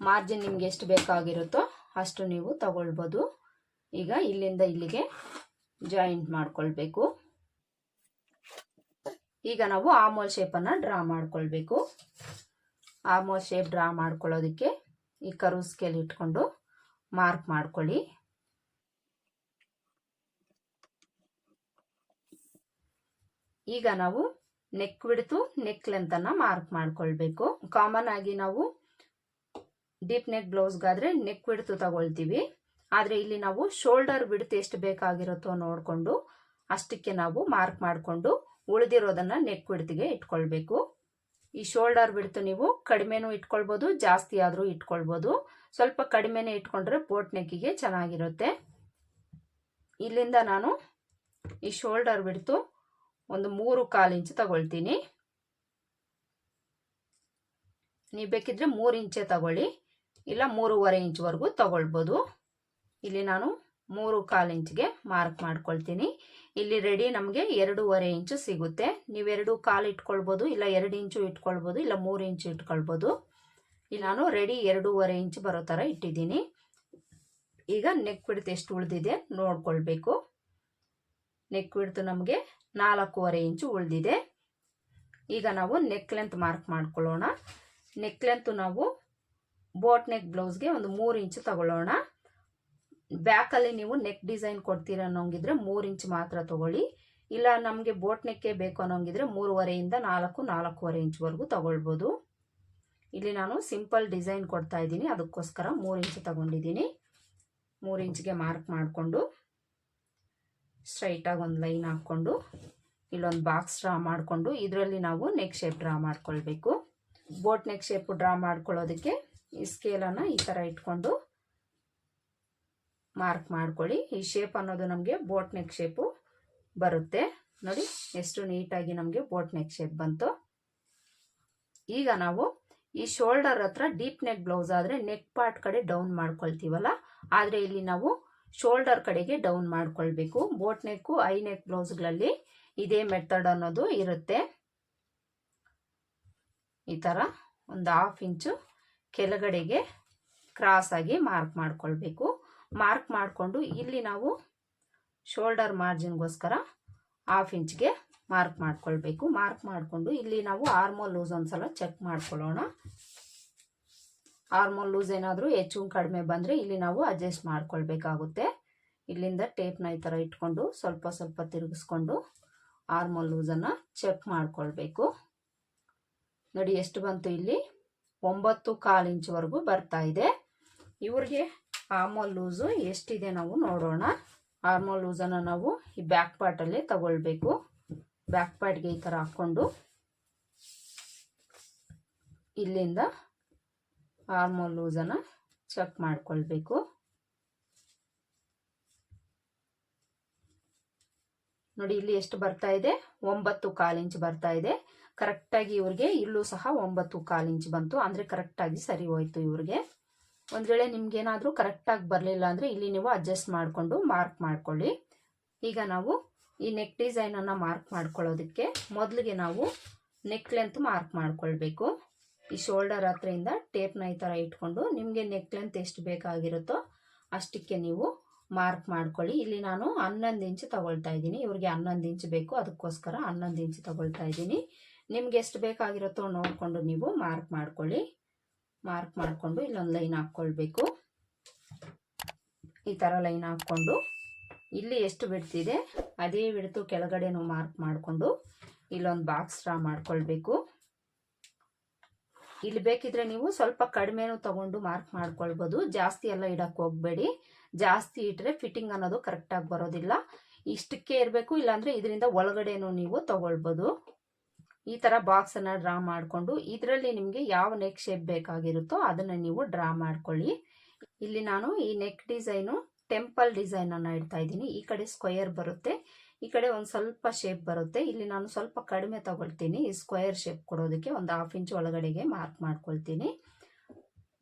A: ಮಾರ್ಜಿನ್ ನಿಮ್ಗೆ ಎಷ್ಟು ಬೇಕಾಗಿರುತ್ತೋ ಅಷ್ಟು ನೀವು ತಗೊಳ್ಬೋದು. ಈಗ ಇಲ್ಲಿಂದ ಇಲ್ಲಿಗೆ ಜಾಯಿಂಟ್ ಮಾಡ್ಕೊಳ್ಬೇಕು. ಈಗ ನಾವು ಆಮೋಲ್ ಶೇಪನ್ನು ಡ್ರಾ ಮಾಡ್ಕೊಳ್ಬೇಕು. ಆಮೋಲ್ ಶೇಪ್ ಡ್ರಾ ಮಾಡ್ಕೊಳ್ಳೋದಕ್ಕೆ ಈ ಕರು ಸ್ಕೇಲ್ ಇಟ್ಕೊಂಡು ಮಾರ್ಕ್ ಮಾಡ್ಕೊಳ್ಳಿ. ಈಗ ನಾವು ನೆಕ್ ಬಿಡ್ತು ನೆಕ್ ಲೆಂತನ್ನು ಮಾರ್ಕ್ ಮಾಡ್ಕೊಳ್ಬೇಕು. ಕಾಮನ್ ಆಗಿ ನಾವು ಡೀಪ್ ನೆಕ್ ಬ್ಲೌಸ್ಗಾದ್ರೆ ನೆಕ್ ಬಿಡ್ತು ತಗೊಳ್ತೀವಿ. ಆದರೆ ಇಲ್ಲಿ ನಾವು ಶೋಲ್ಡರ್ ಬಿಡ್ತು ಎಷ್ಟು ಬೇಕಾಗಿರುತ್ತೋ ನೋಡಿಕೊಂಡು ಅಷ್ಟಕ್ಕೆ ನಾವು ಮಾರ್ಕ್ ಮಾಡಿಕೊಂಡು ಉಳಿದಿರೋದನ್ನು ನೆಕ್ ಬಿಡ್ತಿಗೆ ಇಟ್ಕೊಳ್ಬೇಕು. ಈ ಶೋಲ್ಡರ್ ಬಿಡ್ತು ನೀವು, ಕಡಿಮೆನೂ ಇಟ್ಕೊಳ್ಬೋದು, ಜಾಸ್ತಿ ಆದರೂ ಇಟ್ಕೊಳ್ಬೋದು. ಸ್ವಲ್ಪ ಕಡಿಮೆನೇ ಇಟ್ಕೊಂಡ್ರೆ ಬೋಟ್ ನೆಕ್ಕಿಗೆ ಚೆನ್ನಾಗಿರುತ್ತೆ. ಇಲ್ಲಿಂದ ನಾನು ಈ ಶೋಲ್ಡರ್ ಬಿಡ್ತು, ಒಂದು ಮೂರು ಕಾಲು ಇಂಚು ತಗೊಳ್ತೀನಿ. ನೀವು ಬೇಕಿದ್ರೆ ಮೂರು ಇಂಚೆ ತಗೊಳ್ಳಿ, ಇಲ್ಲ ಮೂರುವರೆ ಇಂಚ್ವರೆಗೂ ತಗೊಳ್ಬೋದು. ಇಲ್ಲಿ ನಾನು ಮೂರು ಕಾಲು ಇಂಚ್ಗೆ ಮಾರ್ಕ್ ಮಾಡ್ಕೊಳ್ತೀನಿ. ಇಲ್ಲಿ ರೆಡಿ ನಮಗೆ ಎರಡೂವರೆ ಇಂಚು ಸಿಗುತ್ತೆ. ನೀವೆರಡು ಕಾಲು ಇಟ್ಕೊಳ್ಬೋದು, ಇಲ್ಲ ಎರಡು ಇಂಚು ಇಟ್ಕೊಳ್ಬೋದು, ಇಲ್ಲ ಮೂರು ಇಂಚು ಇಟ್ಕೊಳ್ಬೋದು. ಇಲ್ಲಿ ನಾನು ರೆಡಿ ಎರಡೂವರೆ ಇಂಚು ಬರೋ ಥರ ಇಟ್ಟಿದ್ದೀನಿ. ಈಗ ನೆಕ್ ಬಿಡ್ತು ಎಷ್ಟು ಉಳಿದಿದೆ ನೋಡ್ಕೊಳ್ಬೇಕು. ನೆಕ್ ಬಿಡ್ತು ನಮಗೆ ನಾಲ್ಕೂವರೆ ಇಂಚು ಉಳಿದಿದೆ. ಈಗ ನಾವು ನೆಕ್ ಲೆಂತ್ ಮಾರ್ಕ್ ಮಾಡ್ಕೊಳ್ಳೋಣ. ನೆಕ್ ಲೆಂತ್ ನಾವು ಬೋಟ್ ನೆಕ್ ಬ್ಲೌಸ್ಗೆ ಒಂದು ಮೂರು ಇಂಚು ತಗೊಳ್ಳೋಣ. ಬ್ಯಾಕಲ್ಲಿ ನೀವು ನೆಕ್ ಡಿಸೈನ್ ಕೊಡ್ತೀರ ಅನ್ನೋಂಗಿದ್ರೆ ಮೂರು ಇಂಚ್ ಮಾತ್ರ ತಗೊಳ್ಳಿ. ಇಲ್ಲ ನಮಗೆ ಬೋಟ್ ನೆಕ್ಕೇ ಬೇಕು ಅನ್ನೋಂಗಿದ್ರೆ ಮೂರುವರೆಯಿಂದ ನಾಲ್ಕು, ನಾಲ್ಕೂವರೆ ಇಂಚ್ವರೆಗೂ ತಗೊಳ್ಬೋದು. ಇಲ್ಲಿ ನಾನು ಸಿಂಪಲ್ ಡಿಸೈನ್ ಕೊಡ್ತಾ ಇದ್ದೀನಿ. ಅದಕ್ಕೋಸ್ಕರ ಮೂರು ಇಂಚ್ ತಗೊಂಡಿದ್ದೀನಿ. ಮೂರು ಇಂಚ್ಗೆ ಮಾರ್ಕ್ ಮಾಡಿಕೊಂಡು ಸ್ಟ್ರೈಟಾಗಿ ಒಂದು ಲೈನ್ ಹಾಕ್ಕೊಂಡು ಇಲ್ಲೊಂದು ಬಾಕ್ಸ್ ಡ್ರಾ ಮಾಡಿಕೊಂಡು ಇದರಲ್ಲಿ ನಾವು ನೆಕ್ ಶೇಪ್ ಡ್ರಾ ಮಾಡ್ಕೊಳ್ಬೇಕು. ಬೋಟ್ ನೆಕ್ ಶೇಪ್ ಡ್ರಾ ಮಾಡ್ಕೊಳ್ಳೋದಕ್ಕೆ ಈ ಸ್ಕೇಲನ್ನು ಈ ಥರ ಇಟ್ಕೊಂಡು ಮಾರ್ಕ್ ಮಾಡ್ಕೊಳ್ಳಿ. ಈ ಶೇಪ್ ಅನ್ನೋದು ನಮಗೆ ಬೋಟ್ ನೆಕ್ ಶೇಪು ಬರುತ್ತೆ. ನೋಡಿ, ಎಷ್ಟು ನೀಟಾಗಿ ನಮಗೆ ಬೋಟ್ ನೆಕ್ ಶೇಪ್ ಬಂತು. ಈಗ ನಾವು ಈ ಶೋಲ್ಡರ್ ಹತ್ರ ಡೀಪ್ ನೆಕ್ ಬ್ಲೌಸ್ ಆದರೆ ನೆಕ್ ಪಾರ್ಟ್ ಕಡೆ ಡೌನ್ ಮಾಡ್ಕೊಳ್ತೀವಲ್ಲ, ಆದರೆ ಇಲ್ಲಿ ನಾವು ಶೋಲ್ಡರ್ ಕಡೆಗೆ ಡೌನ್ ಮಾಡ್ಕೊಳ್ಬೇಕು. ಬೋಟ್ ನೆಕ್ಕು ಐ ನೆಕ್ ಬ್ಲೌಸ್ಗಳಲ್ಲಿ ಇದೇ ಮೆಥಡ್ ಅನ್ನೋದು ಇರುತ್ತೆ. ಈ ಥರ ಒಂದು ಹಾಫ್ ಇಂಚು ಕೆಳಗಡೆಗೆ ಕ್ರಾಸ್ ಆಗಿ ಮಾರ್ಕ್ ಮಾಡ್ಕೊಳ್ಬೇಕು. ಮಾರ್ಕ್ ಮಾಡಿಕೊಂಡು ಇಲ್ಲಿ ನಾವು ಶೋಲ್ಡರ್ ಮಾರ್ಜಿನ್ಗೋಸ್ಕರ ಹಾಫ್ ಇಂಚ್ಗೆ ಮಾರ್ಕ್ ಮಾಡ್ಕೊಳ್ಬೇಕು. ಮಾರ್ಕ್ ಮಾಡಿಕೊಂಡು ಇಲ್ಲಿ ನಾವು ಆರ್ಮೋಲ್ ಲೂಸ್ ಒಂದ್ಸಲ ಚೆಕ್ ಮಾಡ್ಕೊಳ್ಳೋಣ. ಆರ್ಮೋಲ್ ಲೂಸ್ ಏನಾದರೂ ಹೆಚ್ಚು ಕಡಿಮೆ ಬಂದರೆ ಇಲ್ಲಿ ನಾವು ಅಡ್ಜಸ್ಟ್ ಮಾಡ್ಕೊಳ್ಬೇಕಾಗುತ್ತೆ. ಇಲ್ಲಿಂದ ಟೇಪ್ನ ಈ ಥರ ಇಟ್ಕೊಂಡು ಸ್ವಲ್ಪ ಸ್ವಲ್ಪ ತಿರುಗಿಸ್ಕೊಂಡು ಆರ್ಮೋಲ್ ಲೂಸನ್ನು ಚೆಕ್ ಮಾಡ್ಕೊಳ್ಬೇಕು. ನೋಡಿ, ಎಷ್ಟು ಬಂತು ಇಲ್ಲಿ? ಒಂಬತ್ತು ಕಾಲು ಇಂಚ್ವರೆಗೂ ಬರ್ತಾ ಇದೆ. ಇವ್ರಿಗೆ ಆರ್ಮೋಲ್ ಲೂಸು ಎಷ್ಟಿದೆ ನಾವು ನೋಡೋಣ. ಆರ್ಮೋಲ್ ಲೂಸನ್ನು ನಾವು ಈ ಬ್ಯಾಕ್ ಪಾರ್ಟಲ್ಲೇ ತಗೊಳ್ಬೇಕು. ಬ್ಯಾಕ್ ಪಾರ್ಟ್ಗೆ ಈ ಥರ ಹಾಕ್ಕೊಂಡು ಇಲ್ಲಿಂದ ಆರ್ಮೋಲ್ ಲೂಸನ್ನು ಚೆಕ್ ಮಾಡ್ಕೊಳ್ಬೇಕು. ನೋಡಿ ಇಲ್ಲಿ ಎಷ್ಟು ಬರ್ತಾ ಇದೆ? ಒಂಬತ್ತು ಕಾಲು ಇಂಚ್ ಬರ್ತಾ ಇದೆ. ಕರೆಕ್ಟಾಗಿ ಇವ್ರಿಗೆ ಇಲ್ಲೂ ಸಹ ಒಂಬತ್ತು ಕಾಲು ಇಂಚ್ ಬಂತು. ಅಂದರೆ ಕರೆಕ್ಟಾಗಿ ಸರಿ ಹೋಯ್ತು ಇವ್ರಿಗೆ. ಒಂದು ವೇಳೆ ನಿಮಗೇನಾದರೂ ಕರೆಕ್ಟಾಗಿ ಬರಲಿಲ್ಲ ಅಂದರೆ ಇಲ್ಲಿ ನೀವು ಅಡ್ಜಸ್ಟ್ ಮಾಡಿಕೊಂಡು ಮಾರ್ಕ್ ಮಾಡ್ಕೊಳ್ಳಿ. ಈಗ ನಾವು ಈ ನೆಕ್ ಡಿಸೈನನ್ನು ಮಾರ್ಕ್ ಮಾಡ್ಕೊಳ್ಳೋದಕ್ಕೆ ಮೊದಲಿಗೆ ನಾವು ನೆಕ್ ಲೆಂತ್ ಮಾರ್ಕ್ ಮಾಡ್ಕೊಳ್ಬೇಕು. ಈ ಶೋಲ್ಡರ್ ಹತ್ರದಿಂದ ಟೇಪ್ನ ಈ ಥರ ಇಟ್ಕೊಂಡು ನಿಮಗೆ ನೆಕ್ ಲೆಂತ್ ಎಷ್ಟು ಬೇಕಾಗಿರುತ್ತೋ ಅಷ್ಟಕ್ಕೆ ನೀವು ಮಾರ್ಕ್ ಮಾಡ್ಕೊಳ್ಳಿ. ಇಲ್ಲಿ ನಾನು ಹನ್ನೊಂದು ಇಂಚು ತಗೊಳ್ತಾ ಇದ್ದೀನಿ. ಇವ್ರಿಗೆ ಹನ್ನೊಂದು ಇಂಚು ಬೇಕು. ಅದಕ್ಕೋಸ್ಕರ ಹನ್ನೊಂದು ಇಂಚು ತಗೊಳ್ತಾ ಇದ್ದೀನಿ. ನಿಮ್ಗೆ ಎಷ್ಟು ಬೇಕಾಗಿರುತ್ತೋ ನೋಡಿಕೊಂಡು ನೀವು ಮಾರ್ಕ್ ಮಾಡ್ಕೊಳ್ಳಿ. ಮಾರ್ಕ್ ಮಾಡಿಕೊಂಡು ಇಲ್ಲೊಂದು ಲೈನ್ ಹಾಕ್ಕೊಳ್ಬೇಕು ಈ ಥರ ಲೈನ್ ಹಾಕ್ಕೊಂಡು ಇಲ್ಲಿ ಎಷ್ಟು ಬಿಡ್ತಿದೆ ಅದೇ ಬಿಡ್ತು ಕೆಳಗಡೆನೂ ಮಾರ್ಕ್ ಮಾಡಿಕೊಂಡು ಇಲ್ಲೊಂದು ಬಾಕ್ಸ್ ಡ್ರಾ ಮಾಡ್ಕೊಳ್ಬೇಕು. ಇಲ್ಲಿ ಬೇಕಿದ್ರೆ ನೀವು ಸ್ವಲ್ಪ ಕಡಿಮೆನೂ ತಗೊಂಡು ಮಾರ್ಕ್ ಮಾಡ್ಕೊಳ್ಬೋದು. ಜಾಸ್ತಿ ಎಲ್ಲ ಇಡಕ್ಕೆ ಹೋಗಬೇಡಿ. ಜಾಸ್ತಿ ಇಟ್ಟರೆ ಫಿಟ್ಟಿಂಗ್ ಅನ್ನೋದು ಕರೆಕ್ಟಾಗಿ ಬರೋದಿಲ್ಲ. ಇಷ್ಟಕ್ಕೆ ಇರಬೇಕು, ಇಲ್ಲಾಂದರೆ ಇದರಿಂದ ಒಳಗಡೆನೂ ನೀವು ತಗೊಳ್ಬೋದು. ಈ ಥರ ಬಾಕ್ಸನ್ನು ಡ್ರಾ ಮಾಡಿಕೊಂಡು ಇದರಲ್ಲಿ ನಿಮಗೆ ಯಾವ ನೆಕ್ ಶೇಪ್ ಬೇಕಾಗಿರುತ್ತೋ ಅದನ್ನು ನೀವು ಡ್ರಾ ಮಾಡ್ಕೊಳ್ಳಿ. ಇಲ್ಲಿ ನಾನು ಈ ನೆಕ್ ಡಿಸೈನು ಟೆಂಪಲ್ ಡಿಸೈನನ್ನು ಇಡ್ತಾ ಇದ್ದೀನಿ. ಈ ಕಡೆ ಸ್ಕ್ವಯರ್ ಬರುತ್ತೆ. ಈ ಕಡೆ ಒಂದು ಸ್ವಲ್ಪ ಶೇಪ್ ಬರುತ್ತೆ. ಇಲ್ಲಿ ನಾನು ಸ್ವಲ್ಪ ಕಡಿಮೆ ತಗೊಳ್ತೀನಿ. ಈ ಸ್ಕ್ವಯರ್ ಶೇಪ್ ಕೊಡೋದಕ್ಕೆ ಒಂದು ಹಾಫ್ ಇಂಚು ಒಳಗಡೆಗೆ ಮಾರ್ಕ್ ಮಾಡ್ಕೊಳ್ತೀನಿ.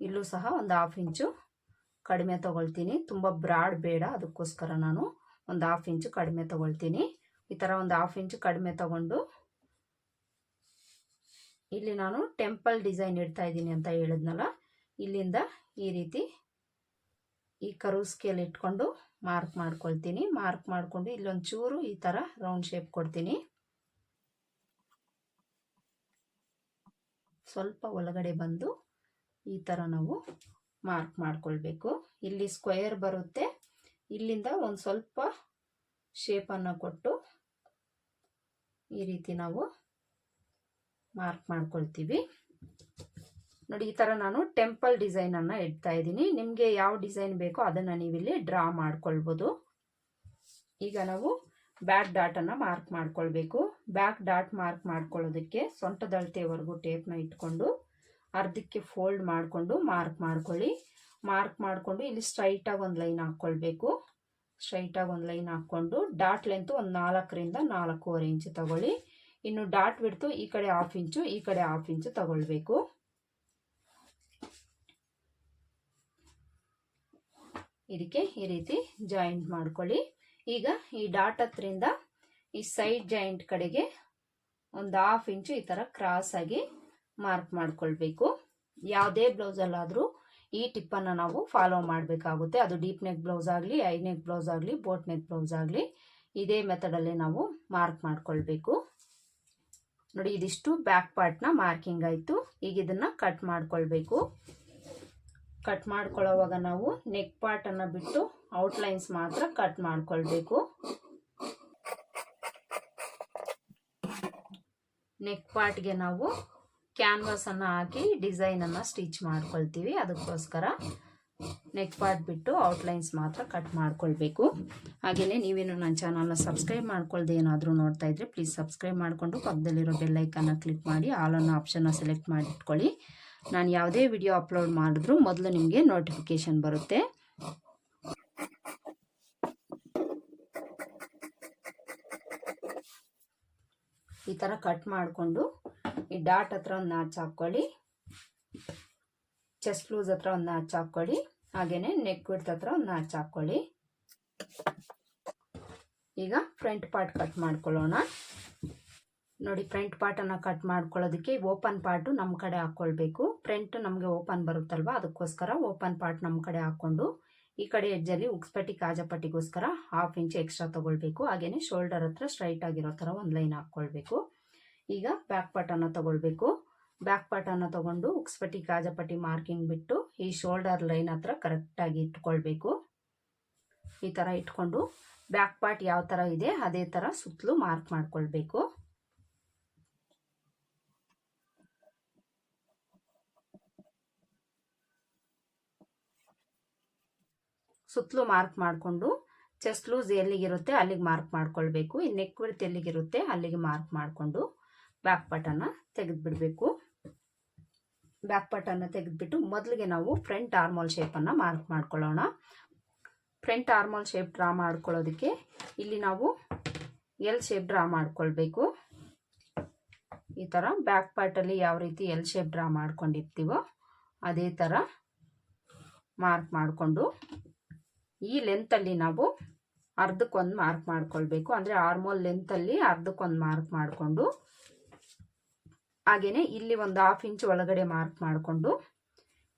A: ಇಲ್ಲೂ ಸಹ ಒಂದು ಹಾಫ್ ಇಂಚು ಕಡಿಮೆ ತಗೊಳ್ತೀನಿ. ತುಂಬ ಬ್ರಾಡ್ ಬೇಡ. ಅದಕ್ಕೋಸ್ಕರ ನಾನು ಒಂದು ಹಾಫ್ ಇಂಚು ಕಡಿಮೆ ತಗೊಳ್ತೀನಿ. ಈ ಥರ ಒಂದು ಹಾಫ್ ಇಂಚು ಕಡಿಮೆ ತಗೊಂಡು ಇಲ್ಲಿ ನಾನು ಟೆಂಪಲ್ ಡಿಸೈನ್ ಇಡ್ತಾ ಇದ್ದೀನಿ ಅಂತ ಹೇಳಿದ್ನಲ್ಲ? ಇಲ್ಲಿಂದ ಈ ರೀತಿ ಈ ಕರು ಸ್ಕೇಲ್ ಇಟ್ಕೊಂಡು ಮಾರ್ಕ್ ಮಾಡ್ಕೊಳ್ತೀನಿ. ಮಾರ್ಕ್ ಮಾಡಿಕೊಂಡು ಇಲ್ಲೊಂದು ಚೂರು ಈ ಥರ ರೌಂಡ್ ಶೇಪ್ ಕೊಡ್ತೀನಿ. ಸ್ವಲ್ಪ ಒಳಗಡೆ ಬಂದು ಈ ಥರ ನಾವು ಮಾರ್ಕ್ ಮಾಡ್ಕೊಳ್ಬೇಕು. ಇಲ್ಲಿ ಸ್ಕ್ವಯರ್ ಬರುತ್ತೆ. ಇಲ್ಲಿಂದ ಒಂದು ಸ್ವಲ್ಪ ಶೇಪನ್ನು ಕೊಟ್ಟು ಈ ರೀತಿ ನಾವು ಮಾರ್ಕ್ ಮಾಡ್ಕೊಳ್ತೀವಿ. ನೋಡಿ, ಈ ಥರ ನಾನು ಟೆಂಪಲ್ ಡಿಸೈನನ್ನು ಇಡ್ತಾ ಇದ್ದೀನಿ. ನಿಮಗೆ ಯಾವ ಡಿಸೈನ್ ಬೇಕೋ ಅದನ್ನು ನೀವಿಲ್ಲಿ ಡ್ರಾ ಮಾಡ್ಕೊಳ್ಬೋದು. ಈಗ ನಾವು ಬ್ಯಾಕ್ ಡಾಟನ್ನು ಮಾರ್ಕ್ ಮಾಡ್ಕೊಳ್ಬೇಕು. ಬ್ಯಾಕ್ ಡಾಟ್ ಮಾರ್ಕ್ ಮಾಡ್ಕೊಳ್ಳೋದಕ್ಕೆ ಸೊಂಟದಳತೆವರೆಗೂ ಟೇಪ್ನ ಇಟ್ಕೊಂಡು ಅರ್ಧಕ್ಕೆ ಫೋಲ್ಡ್ ಮಾಡಿಕೊಂಡು ಮಾರ್ಕ್ ಮಾಡ್ಕೊಳ್ಳಿ. ಮಾರ್ಕ್ ಮಾಡಿಕೊಂಡು ಇಲ್ಲಿ ಸ್ಟ್ರೈಟಾಗಿ ಒಂದು ಲೈನ್ ಹಾಕ್ಕೊಳ್ಬೇಕು. ಸ್ಟ್ರೈಟಾಗಿ ಒಂದು ಲೈನ್ ಹಾಕ್ಕೊಂಡು ಡಾಟ್ ಲೆಂತ್ ಒಂದು ನಾಲ್ಕರಿಂದ ನಾಲ್ಕೂವರೆ ಇಂಚು ತಗೊಳ್ಳಿ. ಇನ್ನು ಡಾಟ್ ಬಿಡ್ತು ಈ ಕಡೆ ಹಾಫ್ ಇಂಚು, ಈ ಕಡೆ ಹಾಫ್ ಇಂಚು ತಗೊಳ್ಬೇಕು. ಇದಕ್ಕೆ ಈ ರೀತಿ ಜಾಯಿಂಟ್ ಮಾಡ್ಕೊಳ್ಳಿ. ಈಗ ಈ ಡಾಟ್ ಹತ್ರಿಂದ ಈ ಸೈಡ್ ಜಾಯಿಂಟ್ ಕಡೆಗೆ ಒಂದು ಹಾಫ್ ಇಂಚು ಈ ಥರ ಕ್ರಾಸ್ ಆಗಿ ಮಾರ್ಕ್ ಮಾಡ್ಕೊಳ್ಬೇಕು. ಯಾವುದೇ ಬ್ಲೌಸಲ್ಲಾದರೂ ಈ ಟಿಪ್ಪನ್ನು ನಾವು ಫಾಲೋ ಮಾಡಬೇಕಾಗುತ್ತೆ. ಅದು ಡೀಪ್ ನೆಕ್ ಬ್ಲೌಸ್ ಆಗಲಿ ಐ ನೆಕ್ ಬ್ಲೌಸ್ ಆಗಲಿ ಬೋಟ್ ನೆಕ್ ಬ್ಲೌಸ್ ಆಗಲಿ, ಇದೇ ಮೆಥಡಲ್ಲಿ ನಾವು ಮಾರ್ಕ್ ಮಾಡ್ಕೊಳ್ಬೇಕು. ನೋಡಿ, ಇದಿಷ್ಟು ಬ್ಯಾಕ್ ಪಾರ್ಟ್ನ ಮಾರ್ಕಿಂಗ್ ಆಯಿತು. ಈಗ ಇದನ್ನು ಕಟ್ ಮಾಡ್ಕೊಳ್ಬೇಕು. ಕಟ್ ಮಾಡ್ಕೊಳ್ಳೋವಾಗ ನಾವು ನೆಕ್ ಪಾರ್ಟನ್ನು ಬಿಟ್ಟು ಔಟ್ಲೈನ್ಸ್ ಮಾತ್ರ ಕಟ್ ಮಾಡ್ಕೊಳ್ಬೇಕು. ನೆಕ್ ಪಾರ್ಟ್ಗೆ ನಾವು ಕ್ಯಾನ್ವಾಸನ್ನು ಹಾಕಿ ಡಿಸೈನನ್ನು ಸ್ಟಿಚ್ ಮಾಡ್ಕೊಳ್ತೀವಿ. ಅದಕ್ಕೋಸ್ಕರ ನೆಕ್ ಪಾರ್ಟ್ ಬಿಟ್ಟು ಔಟ್ಲೈನ್ಸ್ ಮಾತ್ರ ಕಟ್ ಮಾಡ್ಕೊಳ್ಬೇಕು. ಹಾಗೆಯೇ ನೀವೇನು ನನ್ನ ಚಾನಲ್ನ ಸಬ್ಸ್ಕ್ರೈಬ್ ಮಾಡ್ಕೊಳ್ದೆ ಏನಾದರೂ ನೋಡ್ತಾ ಇದ್ರೆ ಪ್ಲೀಸ್ ಸಬ್ಸ್ಕ್ರೈಬ್ ಮಾಡಿಕೊಂಡು ಪಕ್ಕದಲ್ಲಿರೋ ಬೆಲ್ಲೈಕನ್ನ ಕ್ಲಿಕ್ ಮಾಡಿ ಆಲ್ ಅನ್ನೋ ಆಪ್ಷನ್ನ ಸೆಲೆಕ್ಟ್ ಮಾಡಿಟ್ಕೊಳ್ಳಿ. ನಾನು ಯಾವುದೇ ವಿಡಿಯೋ ಅಪ್ಲೋಡ್ ಮಾಡಿದ್ರೂ ಮೊದಲು ನಿಮಗೆ ನೋಟಿಫಿಕೇಶನ್ ಬರುತ್ತೆ. ಈ ಥರ ಕಟ್ ಮಾಡಿಕೊಂಡು ಈ ಡಾಟ್ ಹತ್ರ ಒಂದು ನಾಚ್ ಹಾಕ್ಕೊಳ್ಳಿ. ಚೆಸ್ಟ್ ಲೂಸ್ ಹತ್ರ ಒಂದು ನಾಚ್ ಹಾಕ್ಕೊಳ್ಳಿ. ಹಾಗೆಯೇ ನೆಕ್ ಬಿಡ್ತ ಹತ್ರ ಒಂದು ನಾಚ್ ಹಾಕ್ಕೊಳ್ಳಿ ಈಗ ಫ್ರಂಟ್ ಪಾರ್ಟ್ ಕಟ್ ಮಾಡ್ಕೊಳ್ಳೋಣ. ನೋಡಿ ಫ್ರಂಟ್ ಪಾರ್ಟನ್ನು ಕಟ್ ಮಾಡ್ಕೊಳ್ಳೋದಕ್ಕೆ ಓಪನ್ ಪಾರ್ಟು ನಮ್ಮ ಕಡೆ ಹಾಕ್ಕೊಳ್ಬೇಕು ಫ್ರಂಟ್ ನಮಗೆ ಓಪನ್ ಬರುತ್ತಲ್ವ? ಅದಕ್ಕೋಸ್ಕರ ಓಪನ್ ಪಾರ್ಟ್ ನಮ್ಮ ಕಡೆ ಹಾಕ್ಕೊಂಡು ಈ ಕಡೆ ಎಡ್ಜಲ್ಲಿ ಉಕ್ಸ್ಪಟ್ಟಿ ಕಾಜಪಟ್ಟಿಗೋಸ್ಕರ ಹಾಫ್ ಇಂಚ್ ಎಕ್ಸ್ಟ್ರಾ ತೊಗೊಳ್ಬೇಕು. ಹಾಗೆಯೇ ಶೋಲ್ಡರ್ ಹತ್ರ ಸ್ಟ್ರೈಟ್ ಆಗಿರೋ ಥರ ಒಂದು ಲೈನ್ ಹಾಕ್ಕೊಳ್ಬೇಕು. ಈಗ ಬ್ಯಾಕ್ ಪಾರ್ಟನ್ನು ತೊಗೊಳ್ಬೇಕು. ಬ್ಯಾಕ್ ಪಾರ್ಟನ್ನು ತೊಗೊಂಡು ಉಕ್ಸ್ಪಟ್ಟಿ ಕಾಜಪಟ್ಟಿ ಮಾರ್ಕಿಂಗ್ ಬಿಟ್ಟು ಈ ಶೋಲ್ಡರ್ ಲೈನ್ ಹತ್ರ ಕರೆಕ್ಟಾಗಿ ಇಟ್ಕೊಳ್ಬೇಕು. ಈ ಥರ ಇಟ್ಕೊಂಡು ಬ್ಯಾಕ್ ಪಾರ್ಟ್ ಯಾವ ಥರ ಇದೆ ಅದೇ ಥರ ಸುತ್ತಲೂ ಮಾರ್ಕ್ ಮಾಡ್ಕೊಳ್ಬೇಕು. ಸುತ್ತಲೂ ಮಾರ್ಕ್ ಮಾಡಿಕೊಂಡು ಚೆಸ್ಟ್ ಲೂಸ್ ಎಲ್ಲಿಗಿರುತ್ತೆ ಅಲ್ಲಿಗೆ ಮಾರ್ಕ್ ಮಾಡ್ಕೊಳ್ಬೇಕು. ಈ ನೆಕ್ ಎಲ್ಲಿಗಿರುತ್ತೆ ಅಲ್ಲಿಗೆ ಮಾರ್ಕ್ ಮಾಡಿಕೊಂಡು ಬ್ಯಾಕ್ ಪಾರ್ಟನ್ನು ತೆಗೆದುಬಿಡಬೇಕು. ಬ್ಯಾಕ್ ಪಾರ್ಟನ್ನು ತೆಗೆದುಬಿಟ್ಟು ಮೊದಲಿಗೆ ನಾವು ಫ್ರಂಟ್ ಆರ್ಮೋಲ್ ಶೇಪನ್ನು ಮಾರ್ಕ್ ಮಾಡ್ಕೊಳ್ಳೋಣ. ಫ್ರಂಟ್ ಆರ್ಮೋಲ್ ಶೇಪ್ ಡ್ರಾ ಮಾಡ್ಕೊಳ್ಳೋದಕ್ಕೆ ಇಲ್ಲಿ ನಾವು ಎಲ್ ಶೇಪ್ ಡ್ರಾ ಮಾಡ್ಕೊಳ್ಬೇಕು. ಈ ಥರ ಬ್ಯಾಕ್ ಪಾರ್ಟಲ್ಲಿ ಯಾವ ರೀತಿ ಎಲ್ ಶೇಪ್ ಡ್ರಾ ಮಾಡ್ಕೊಂಡಿರ್ತೀವೋ ಅದೇ ಥರ ಮಾರ್ಕ್ ಮಾಡಿಕೊಂಡು ಈ ಲೆಂತಲ್ಲಿ ನಾವು ಅರ್ಧಕ್ಕೊಂದು ಮಾರ್ಕ್ ಮಾಡ್ಕೊಳ್ಬೇಕು. ಅಂದರೆ ಆರ್ಮೋಲ್ ಲೆಂತಲ್ಲಿ ಅರ್ಧಕ್ಕೊಂದು ಮಾರ್ಕ್ ಮಾಡಿಕೊಂಡು ಹಾಗೆಯೇ ಇಲ್ಲಿ ಒಂದು ಹಾಫ್ ಇಂಚ್ ಒಳಗಡೆ ಮಾರ್ಕ್ ಮಾಡಿಕೊಂಡು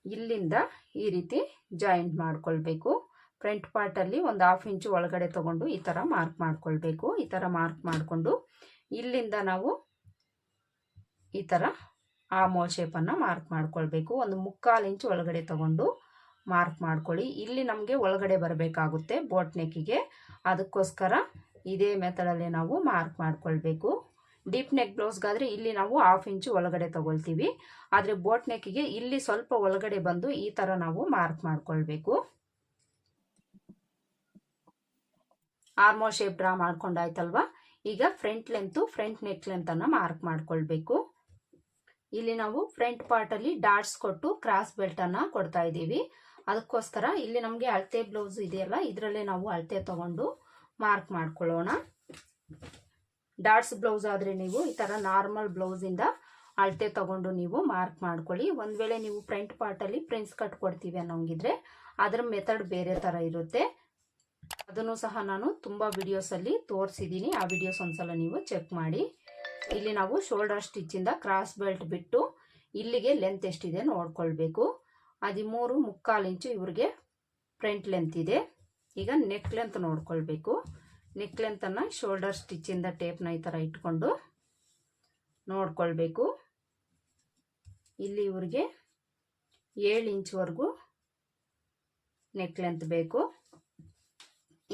A: ಇಲ್ಲಿಂದ ಈ ರೀತಿ ಜಾಯಿಂಟ್ ಮಾಡ್ಕೊಳ್ಬೇಕು. ಫ್ರಂಟ್ ಪಾರ್ಟಲ್ಲಿ ಒಂದು ಹಾಫ್ ಇಂಚ್ ಒಳಗಡೆ ತೊಗೊಂಡು ಈ ಥರ ಮಾರ್ಕ್ ಮಾಡ್ಕೊಳ್ಬೇಕು. ಈ ಥರ ಮಾರ್ಕ್ ಮಾಡಿಕೊಂಡು ಇಲ್ಲಿಂದ ನಾವು ಈ ಥರ ಆ ಮೋಲ್ ಶೇಪನ್ನು ಮಾರ್ಕ್ ಮಾಡ್ಕೊಳ್ಬೇಕು. ಒಂದು ಮುಕ್ಕಾಲು ಇಂಚ್ ಒಳಗಡೆ ತೊಗೊಂಡು ಮಾರ್ಕ್ ಮಾಡ್ಕೊಳ್ಳಿ. ಇಲ್ಲಿ ನಮಗೆ ಒಳಗಡೆ ಬರಬೇಕಾಗುತ್ತೆ ಬೋಟ್ ನೆಕ್ಕಿಗೆ ಅದಕ್ಕೋಸ್ಕರ ಇದೇ ಮೆಥಡಲ್ಲಿ ನಾವು ಮಾರ್ಕ್ ಮಾಡ್ಕೊಳ್ಬೇಕು. ಡೀಪ್ ನೆಕ್ ಬ್ಲೌಸ್ಗಾದರೆ ಇಲ್ಲಿ ನಾವು ಹಾಫ್ ಇಂಚು ಒಳಗಡೆ ತಗೊಳ್ತೀವಿ. ಆದರೆ ಬೋಟ್ ನೆಕ್ಕಿಗೆ ಇಲ್ಲಿ ಸ್ವಲ್ಪ ಒಳಗಡೆ ಬಂದು ಈ ಥರ ನಾವು ಮಾರ್ಕ್ ಮಾಡ್ಕೊಳ್ಬೇಕು. ಆರ್ಮೋ ಶೇಪ್ ಡ್ರಾ ಮಾಡ್ಕೊಂಡಾಯ್ತಲ್ವಾ? ಈಗ ಫ್ರಂಟ್ ಲೆಂತು ಫ್ರಂಟ್ ನೆಕ್ ಲೆಂತನ್ನು ಮಾರ್ಕ್ ಮಾಡ್ಕೊಳ್ಬೇಕು. ಇಲ್ಲಿ ನಾವು ಫ್ರಂಟ್ ಪಾರ್ಟಲ್ಲಿ ಡಾಟ್ಸ್ ಕೊಟ್ಟು ಕ್ರಾಸ್ ಬೆಲ್ಟನ್ನು ಕೊಡ್ತಾ ಇದ್ದೀವಿ. ಅದಕ್ಕೋಸ್ಕರ ಇಲ್ಲಿ ನಮಗೆ ಅಳತೆ ಬ್ಲೌಸ್ ಇದೆಯಲ್ಲ ಇದರಲ್ಲೇ ನಾವು ಅಳತೆ ತಗೊಂಡು ಮಾರ್ಕ್ ಮಾಡ್ಕೊಳ್ಳೋಣ. ಡಾಟ್ಸ್ ಬ್ಲೌಸ್ ಆದರೆ ನೀವು ಈ ಥರ ನಾರ್ಮಲ್ ಬ್ಲೌಸಿಂದ ಅಳತೆ ತಗೊಂಡು ನೀವು ಮಾರ್ಕ್ ಮಾಡ್ಕೊಳ್ಳಿ. ಒಂದು ವೇಳೆ ನೀವು ಫ್ರಂಟ್ ಪಾರ್ಟಲ್ಲಿ ಪ್ರಿಂಟ್ಸ್ ಕಟ್ ಕೊಡ್ತೀವಿ ಅನ್ನೋಂಗಿದ್ರೆ ಅದರ ಮೆಥಡ್ ಬೇರೆ ಥರ ಇರುತ್ತೆ. ಅದನ್ನು ಸಹ ನಾನು ತುಂಬ ವಿಡಿಯೋಸಲ್ಲಿ ತೋರಿಸಿದ್ದೀನಿ ಆ ವಿಡಿಯೋಸ್ ಒಂದ್ಸಲ ನೀವು ಚೆಕ್ ಮಾಡಿ. ಇಲ್ಲಿ ನಾವು ಶೋಲ್ಡರ್ ಸ್ಟಿಚ್ಚಿಂದ ಕ್ರಾಸ್ ಬೆಲ್ಟ್ ಬಿಟ್ಟು ಇಲ್ಲಿಗೆ ಲೆಂತ್ ಎಷ್ಟಿದೆ ನೋಡ್ಕೊಳ್ಬೇಕು. ಹದಿಮೂರು ಮುಕ್ಕಾಲು ಇಂಚು ಇವ್ರಿಗೆ ಫ್ರಂಟ್ ಲೆಂತ್ ಇದೆ. ಈಗ ನೆಕ್ ಲೆಂತ್ ನೋಡ್ಕೊಳ್ಬೇಕು. ನೆಕ್ ಲೆಂತನ್ನು ಶೋಲ್ಡರ್ ಸ್ಟಿಚ್ಚಿಂದ ಟೇಪ್ನ ಈ ಥರ ಇಟ್ಕೊಂಡು ನೋಡ್ಕೊಳ್ಬೇಕು. ಇಲ್ಲಿ ಇವ್ರಿಗೆ ಏಳು ಇಂಚ್ವರೆಗೂ ನೆಕ್ ಲೆಂತ್ ಬೇಕು.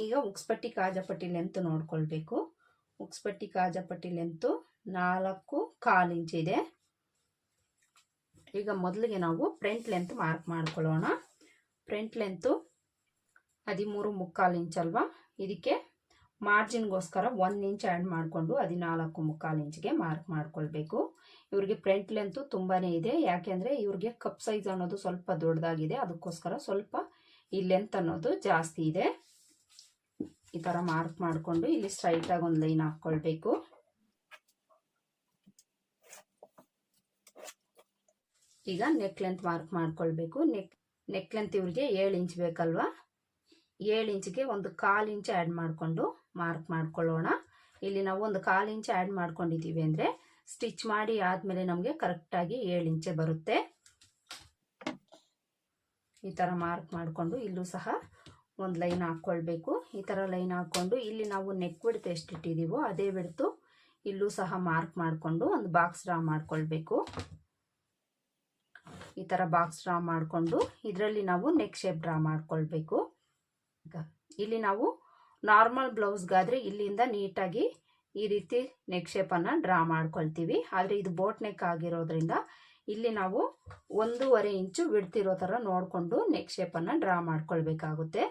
A: ಈಗ ಉಕ್ಸ್ಪಟ್ಟಿ ಕಾಜಪಟ್ಟಿ ಲೆಂತ್ ನೋಡ್ಕೊಳ್ಬೇಕು. ಉಕ್ಸ್ಪಟ್ಟಿ ಕಾಜಪಟ್ಟಿ ಲೆಂತು ನಾಲ್ಕು ಕಾಲು ಇಂಚ್ ಇದೆ. ಈಗ ಮೊದಲಿಗೆ ನಾವು ಫ್ರಂಟ್ ಲೆಂತ್ ಮಾರ್ಕ್ ಮಾಡ್ಕೊಳ್ಳೋಣ. ಫ್ರಂಟ್ ಲೆಂತು ಹದಿಮೂರು ಮುಕ್ಕಾಲು ಇಂಚ್ ಅಲ್ವಾ? ಇದಕ್ಕೆ ಮಾರ್ಜಿನ್ಗೋಸ್ಕರ ಒಂದು ಇಂಚ್ ಆ್ಯಡ್ ಮಾಡಿಕೊಂಡು ಹದಿನಾಲ್ಕು ಮುಕ್ಕಾಲು ಇಂಚ್ಗೆ ಮಾರ್ಕ್ ಮಾಡ್ಕೊಳ್ಬೇಕು. ಇವ್ರಿಗೆ ಫ್ರಂಟ್ ಲೆಂತು ತುಂಬಾ ಇದೆ. ಯಾಕೆಂದರೆ ಇವ್ರಿಗೆ ಕಪ್ ಸೈಜ್ ಅನ್ನೋದು ಸ್ವಲ್ಪ ದೊಡ್ಡದಾಗಿದೆ. ಅದಕ್ಕೋಸ್ಕರ ಸ್ವಲ್ಪ ಈ ಲೆಂತ್ ಅನ್ನೋದು ಜಾಸ್ತಿ ಇದೆ. ಈ ಥರ ಮಾರ್ಕ್ ಮಾಡಿಕೊಂಡು ಇಲ್ಲಿ ಸ್ಟ್ರೈಟಾಗಿ ಒಂದು ಲೈನ್ ಹಾಕ್ಕೊಳ್ಬೇಕು ಈಗ ನೆಕ್ ಲೆಂತ್ ಮಾರ್ಕ್ ಮಾಡ್ಕೊಳ್ಬೇಕು. ನೆಕ್ ನೆಕ್ ಲೆಂತ್ ಇವ್ರಿಗೆ ಏಳು ಇಂಚ್ ಬೇಕಲ್ವಾ? ಏಳು ಇಂಚ್ಗೆ ಒಂದು ಕಾಲು ಇಂಚ್ ಆ್ಯಡ್ ಮಾಡಿಕೊಂಡು ಮಾರ್ಕ್ ಮಾಡ್ಕೊಳ್ಳೋಣ. ಇಲ್ಲಿ ನಾವು ಒಂದು ಕಾಲು ಇಂಚ್ ಆ್ಯಡ್ ಮಾಡ್ಕೊಂಡಿದ್ದೀವಿ ಅಂದರೆ ಸ್ಟಿಚ್ ಮಾಡಿ ಆದಮೇಲೆ ನಮಗೆ ಕರೆಕ್ಟಾಗಿ ಏಳು ಇಂಚೆ ಬರುತ್ತೆ. ಈ ಥರ ಮಾರ್ಕ್ ಮಾಡಿಕೊಂಡು ಇಲ್ಲೂ ಸಹ ಒಂದು ಲೈನ್ ಹಾಕ್ಕೊಳ್ಬೇಕು. ಈ ಥರ ಲೈನ್ ಹಾಕ್ಕೊಂಡು ಇಲ್ಲಿ ನಾವು ನೆಕ್ ಬಿಡ್ತು ಎಷ್ಟು ಇಟ್ಟಿದ್ದೀವೋ ಅದೇ ಬಿಡ್ತು ಇಲ್ಲೂ ಸಹ ಮಾರ್ಕ್ ಮಾಡಿಕೊಂಡು ಒಂದು ಬಾಕ್ಸ್ ಡ್ರಾ ಮಾಡ್ಕೊಳ್ಬೇಕು. ಈ ಥರ ಬಾಕ್ಸ್ ಡ್ರಾ ಮಾಡಿಕೊಂಡು ಇದರಲ್ಲಿ ನಾವು ನೆಕ್ ಶೇಪ್ ಡ್ರಾ ಮಾಡ್ಕೊಳ್ಬೇಕು. ಇಲ್ಲಿ ನಾವು ನಾರ್ಮಲ್ ಬ್ಲೌಸ್ಗಾದರೆ ಇಲ್ಲಿಂದ ನೀಟಾಗಿ ಈ ರೀತಿ ನೆಕ್ ಶೇಪನ್ನು ಡ್ರಾ ಮಾಡ್ಕೊಳ್ತೀವಿ. ಆದರೆ ಇದು ಬೋಟ್ ನೆಕ್ ಆಗಿರೋದ್ರಿಂದ ಇಲ್ಲಿ ನಾವು ಒಂದೂವರೆ ಇಂಚು ಬಿಡ್ತಿರೋ ಥರ ನೋಡಿಕೊಂಡು ನೆಕ್ ಶೇಪನ್ನು ಡ್ರಾ ಮಾಡ್ಕೊಳ್ಬೇಕಾಗುತ್ತೆ.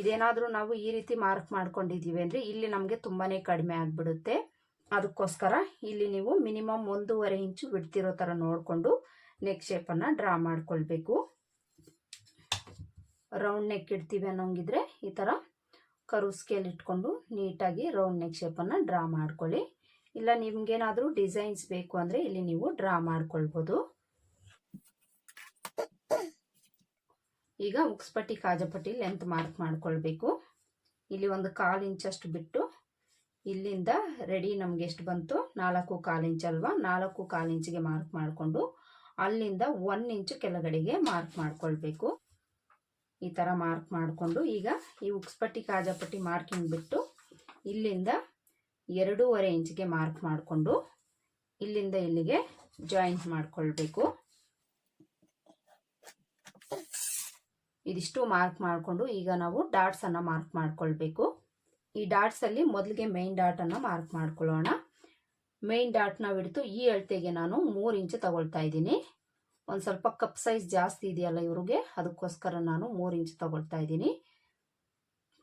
A: ಇದೇನಾದರೂ ನಾವು ಈ ರೀತಿ ಮಾರ್ಕ್ ಮಾಡ್ಕೊಂಡಿದ್ದೀವಿ ಅಂದರೆ ಇಲ್ಲಿ ನಮಗೆ ತುಂಬಾ ಕಡಿಮೆ ಆಗಿಬಿಡುತ್ತೆ. ಅದಕ್ಕೋಸ್ಕರ ಇಲ್ಲಿ ನೀವು ಮಿನಿಮಮ್ ಒಂದೂವರೆ ಇಂಚು ಬಿಡ್ತಿರೋ ಥರ ನೋಡಿಕೊಂಡು ನೆಕ್ ಶೇಪನ್ನು ಡ್ರಾ ಮಾಡ್ಕೊಳ್ಬೇಕು. ರೌಂಡ್ ನೆಕ್ ಇಡ್ತೀವಿ ಅನ್ನೋಂಗಿದ್ರೆ ಈ ಥರ ಕರು ಸ್ಕೇಲ್ ಇಟ್ಕೊಂಡು ನೀಟಾಗಿ ರೌಂಡ್ ನೆಕ್ ಶೇಪನ್ನು ಡ್ರಾ ಮಾಡ್ಕೊಳ್ಳಿ. ಇಲ್ಲ ನಿಮ್ಗೇನಾದರೂ ಡಿಸೈನ್ಸ್ ಬೇಕು ಅಂದರೆ ಇಲ್ಲಿ ನೀವು ಡ್ರಾ ಮಾಡ್ಕೊಳ್ಬೋದು. ಈಗ ಉಕ್ಸ್ಪಟ್ಟಿ ಕಾಜಪಟ್ಟಿ ಲೆಂತ್ ಮಾರ್ಕ್ ಮಾಡ್ಕೊಳ್ಬೇಕು. ಇಲ್ಲಿ ಒಂದು ಕಾಲು ಇಂಚಷ್ಟು ಬಿಟ್ಟು ಇಲ್ಲಿಂದ ರೆಡಿ ನಮ್ಗೆ ಎಷ್ಟು ಬಂತು? ನಾಲ್ಕು ಕಾಲು ಇಂಚ್ ಅಲ್ವಾ? ನಾಲ್ಕು ಕಾಲು ಇಂಚಿಗೆ ಮಾರ್ಕ್ ಮಾಡಿಕೊಂಡು ಅಲ್ಲಿಂದ ಒನ್ ಇಂಚು ಕೆಳಗಡೆಗೆ ಮಾರ್ಕ್ ಮಾಡ್ಕೊಳ್ಬೇಕು. ಈ ಥರ ಮಾರ್ಕ್ ಮಾಡಿಕೊಂಡು ಈಗ ಈ ಉಕ್ಸ್ಪಟ್ಟಿ ಕಾಜಪಟ್ಟಿ ಮಾರ್ಕಿಂಗ್ ಬಿಟ್ಟು ಇಲ್ಲಿಂದ ಎರಡೂವರೆ ಇಂಚಿಗೆ ಮಾರ್ಕ್ ಮಾಡಿಕೊಂಡು ಇಲ್ಲಿಂದ ಇಲ್ಲಿಗೆ ಜಾಯಿಂಟ್ ಮಾಡಿಕೊಳ್ಬೇಕು. ಇದಿಷ್ಟು ಮಾರ್ಕ್ ಮಾಡಿಕೊಂಡು ಈಗ ನಾವು ಡಾಟ್ಸನ್ನು ಮಾರ್ಕ್ ಮಾಡಿಕೊಳ್ಬೇಕು. ಈ ಡಾಟ್ಸಲ್ಲಿ ಮೊದಲಿಗೆ ಮೇನ್ ಡಾಟನ್ನು ಮಾರ್ಕ್ ಮಾಡ್ಕೊಳ್ಳೋಣ. ಮೇನ್ ಡಾಟ್ನ ಹಿಡಿದು ಈ ಅಳತೆಗೆ ನಾನು ಮೂರು ಇಂಚು ತಗೊಳ್ತಾ ಇದ್ದೀನಿ. ಒಂದು ಸ್ವಲ್ಪ ಕಪ್ ಸೈಜ್ ಜಾಸ್ತಿ ಇದೆಯಲ್ಲ ಇವ್ರಿಗೆ? ಅದಕ್ಕೋಸ್ಕರ ನಾನು ಮೂರು ಇಂಚ್ ತಗೊಳ್ತಾ ಇದ್ದೀನಿ.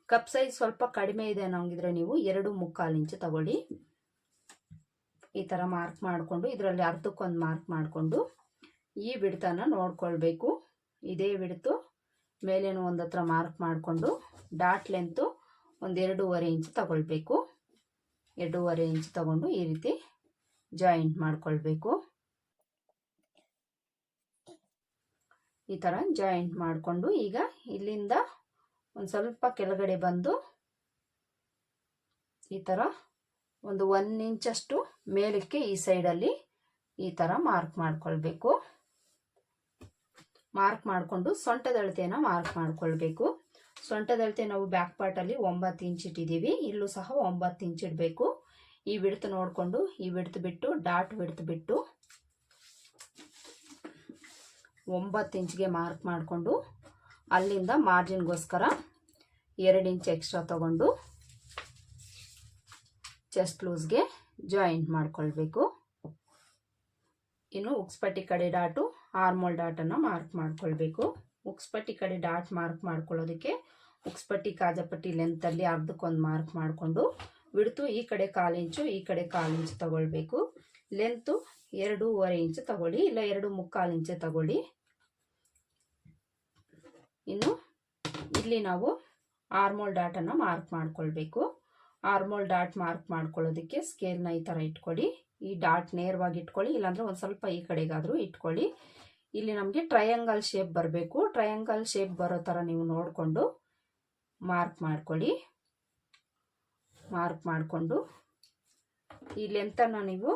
A: ಕಪ್ ಸೈಜ್ ಸ್ವಲ್ಪ ಕಡಿಮೆ ಇದೆ ಅನ್ನೋಂಗಿದ್ರೆ ನೀವು ಎರಡು ಮುಕ್ಕಾಲು ಇಂಚು ತಗೊಳ್ಳಿ. ಈ ಥರ ಮಾರ್ಕ್ ಮಾಡಿಕೊಂಡು, ಇದರಲ್ಲಿ ಅರ್ಧಕ್ಕೊಂದು ಮಾರ್ಕ್ ಮಾಡಿಕೊಂಡು ಈ ಬಿಡ್ತನ ನೋಡ್ಕೊಳ್ಬೇಕು. ಇದೇ ಬಿಡ್ತು ಮೇಲೇನು ಒಂದು ಹತ್ರ ಮಾರ್ಕ್ ಮಾಡಿಕೊಂಡು ಡಾಟ್ ಲೆಂತು ಒಂದು ಎರಡೂವರೆ ಇಂಚ್ ತಗೊಳ್ಬೇಕು. ಎರಡೂವರೆ ಇಂಚ್ ತಗೊಂಡು ಈ ರೀತಿ ಜಾಯಿಂಟ್ ಮಾಡ್ಕೊಳ್ಬೇಕು. ಈ ಥರ ಜಾಯಿಂಟ್ ಮಾಡಿಕೊಂಡು ಈಗ ಇಲ್ಲಿಂದ ಒಂದು ಸ್ವಲ್ಪ ಕೆಳಗಡೆ ಬಂದು ಈ ಥರ ಒಂದು ಒನ್ ಇಂಚಷ್ಟು ಮೇಲಕ್ಕೆ ಈ ಸೈಡಲ್ಲಿ ಈ ಥರ ಮಾರ್ಕ್ ಮಾಡಿಕೊಳ್ಬೇಕು. ಮಾರ್ಕ್ ಮಾಡಿಕೊಂಡು ಸೊಂಟದಳತೆಯನ್ನು ಮಾರ್ಕ್ ಮಾಡಿಕೊಳ್ಬೇಕು. ಸೊಂಟದಳತೆ ನಾವು ಬ್ಯಾಕ್ ಪಾರ್ಟಲ್ಲಿ ಒಂಬತ್ತು ಇಂಚ್ ಇಟ್ಟಿದ್ದೀವಿ. ಇಲ್ಲೂ ಸಹ ಒಂಬತ್ತು ಇಂಚ್ ಇಡಬೇಕು. ಈ ಬಿಡ್ತು ನೋಡಿಕೊಂಡು ಈ ಬಿಡ್ತು ಬಿಟ್ಟು ಡಾಟ್ ಬಿಡ್ತು ಬಿಟ್ಟು ಒಂಬತ್ತು ಇಂಚ್ಗೆ ಮಾರ್ಕ್ ಮಾಡಿಕೊಂಡು ಅಲ್ಲಿಂದ ಮಾರ್ಜಿನ್ಗೋಸ್ಕರ ಎರಡು ಇಂಚ್ ಎಕ್ಸ್ಟ್ರಾ ತಗೊಂಡು ಚೆಸ್ಟ್ ಲೂಸ್ಗೆ ಜಾಯಿಂಟ್ ಮಾಡ್ಕೊಳ್ಬೇಕು. ಇನ್ನು ಉಕ್ಸ್ಪಟ್ಟಿ ಕಡೆ ಡಾಟು, ಆರ್ಮೋಲ್ ಡಾಟನ್ನು ಮಾರ್ಕ್ ಮಾಡ್ಕೊಳ್ಬೇಕು. ಉಕ್ಸ್ಪಟ್ಟಿ ಕಡೆ ಡಾಟ್ ಮಾರ್ಕ್ ಮಾಡ್ಕೊಳ್ಳೋದಕ್ಕೆ ಉಕ್ಸ್ಪಟ್ಟಿ ಕಾಜಪಟ್ಟಿ ಲೆಂತಲ್ಲಿ ಅರ್ಧಕ್ಕೊಂದು ಮಾರ್ಕ್ ಮಾಡಿಕೊಂಡು ಬಿಡ್ತು, ಈ ಕಡೆ ಕಾಲು ಇಂಚು, ಈ ಕಡೆ ಕಾಲು ಇಂಚು ತಗೊಳ್ಬೇಕು. ಲೆಂತು ಎರಡೂವರೆ ಇಂಚು ತಗೊಳ್ಳಿ, ಇಲ್ಲ ಎರಡು ಮುಕ್ಕಾಲು ಇಂಚು ತಗೊಳ್ಳಿ. ಇನ್ನು ಇಲ್ಲಿ ನಾವು ಆರ್ಮೋಲ್ ಡಾಟನ್ನು ಮಾರ್ಕ್ ಮಾಡ್ಕೊಳ್ಬೇಕು. ಆರ್ಮೋಲ್ ಡಾಟ್ ಮಾರ್ಕ್ ಮಾಡ್ಕೊಳ್ಳೋದಕ್ಕೆ ಸ್ಕೇಲ್ನ ಈ ಥರ ಇಟ್ಕೊಳ್ಳಿ. ಈ ಡಾಟ್ ನೇರವಾಗಿ ಇಟ್ಕೊಳ್ಳಿ, ಇಲ್ಲಾಂದರೆ ಒಂದು ಸ್ವಲ್ಪ ಈ ಕಡೆಗಾದರೂ ಇಟ್ಕೊಳ್ಳಿ. ಇಲ್ಲಿ ನಮಗೆ ಟ್ರಯಾಂಗಲ್ ಶೇಪ್ ಬರಬೇಕು. ಟ್ರಯಾಂಗಲ್ ಶೇಪ್ ಬರೋ ಥರ ನೀವು ನೋಡಿಕೊಂಡು ಮಾರ್ಕ್ ಮಾಡ್ಕೊಳ್ಳಿ. ಮಾರ್ಕ್ ಮಾಡಿಕೊಂಡು ಈ ಲೆಂತನ್ನು ನೀವು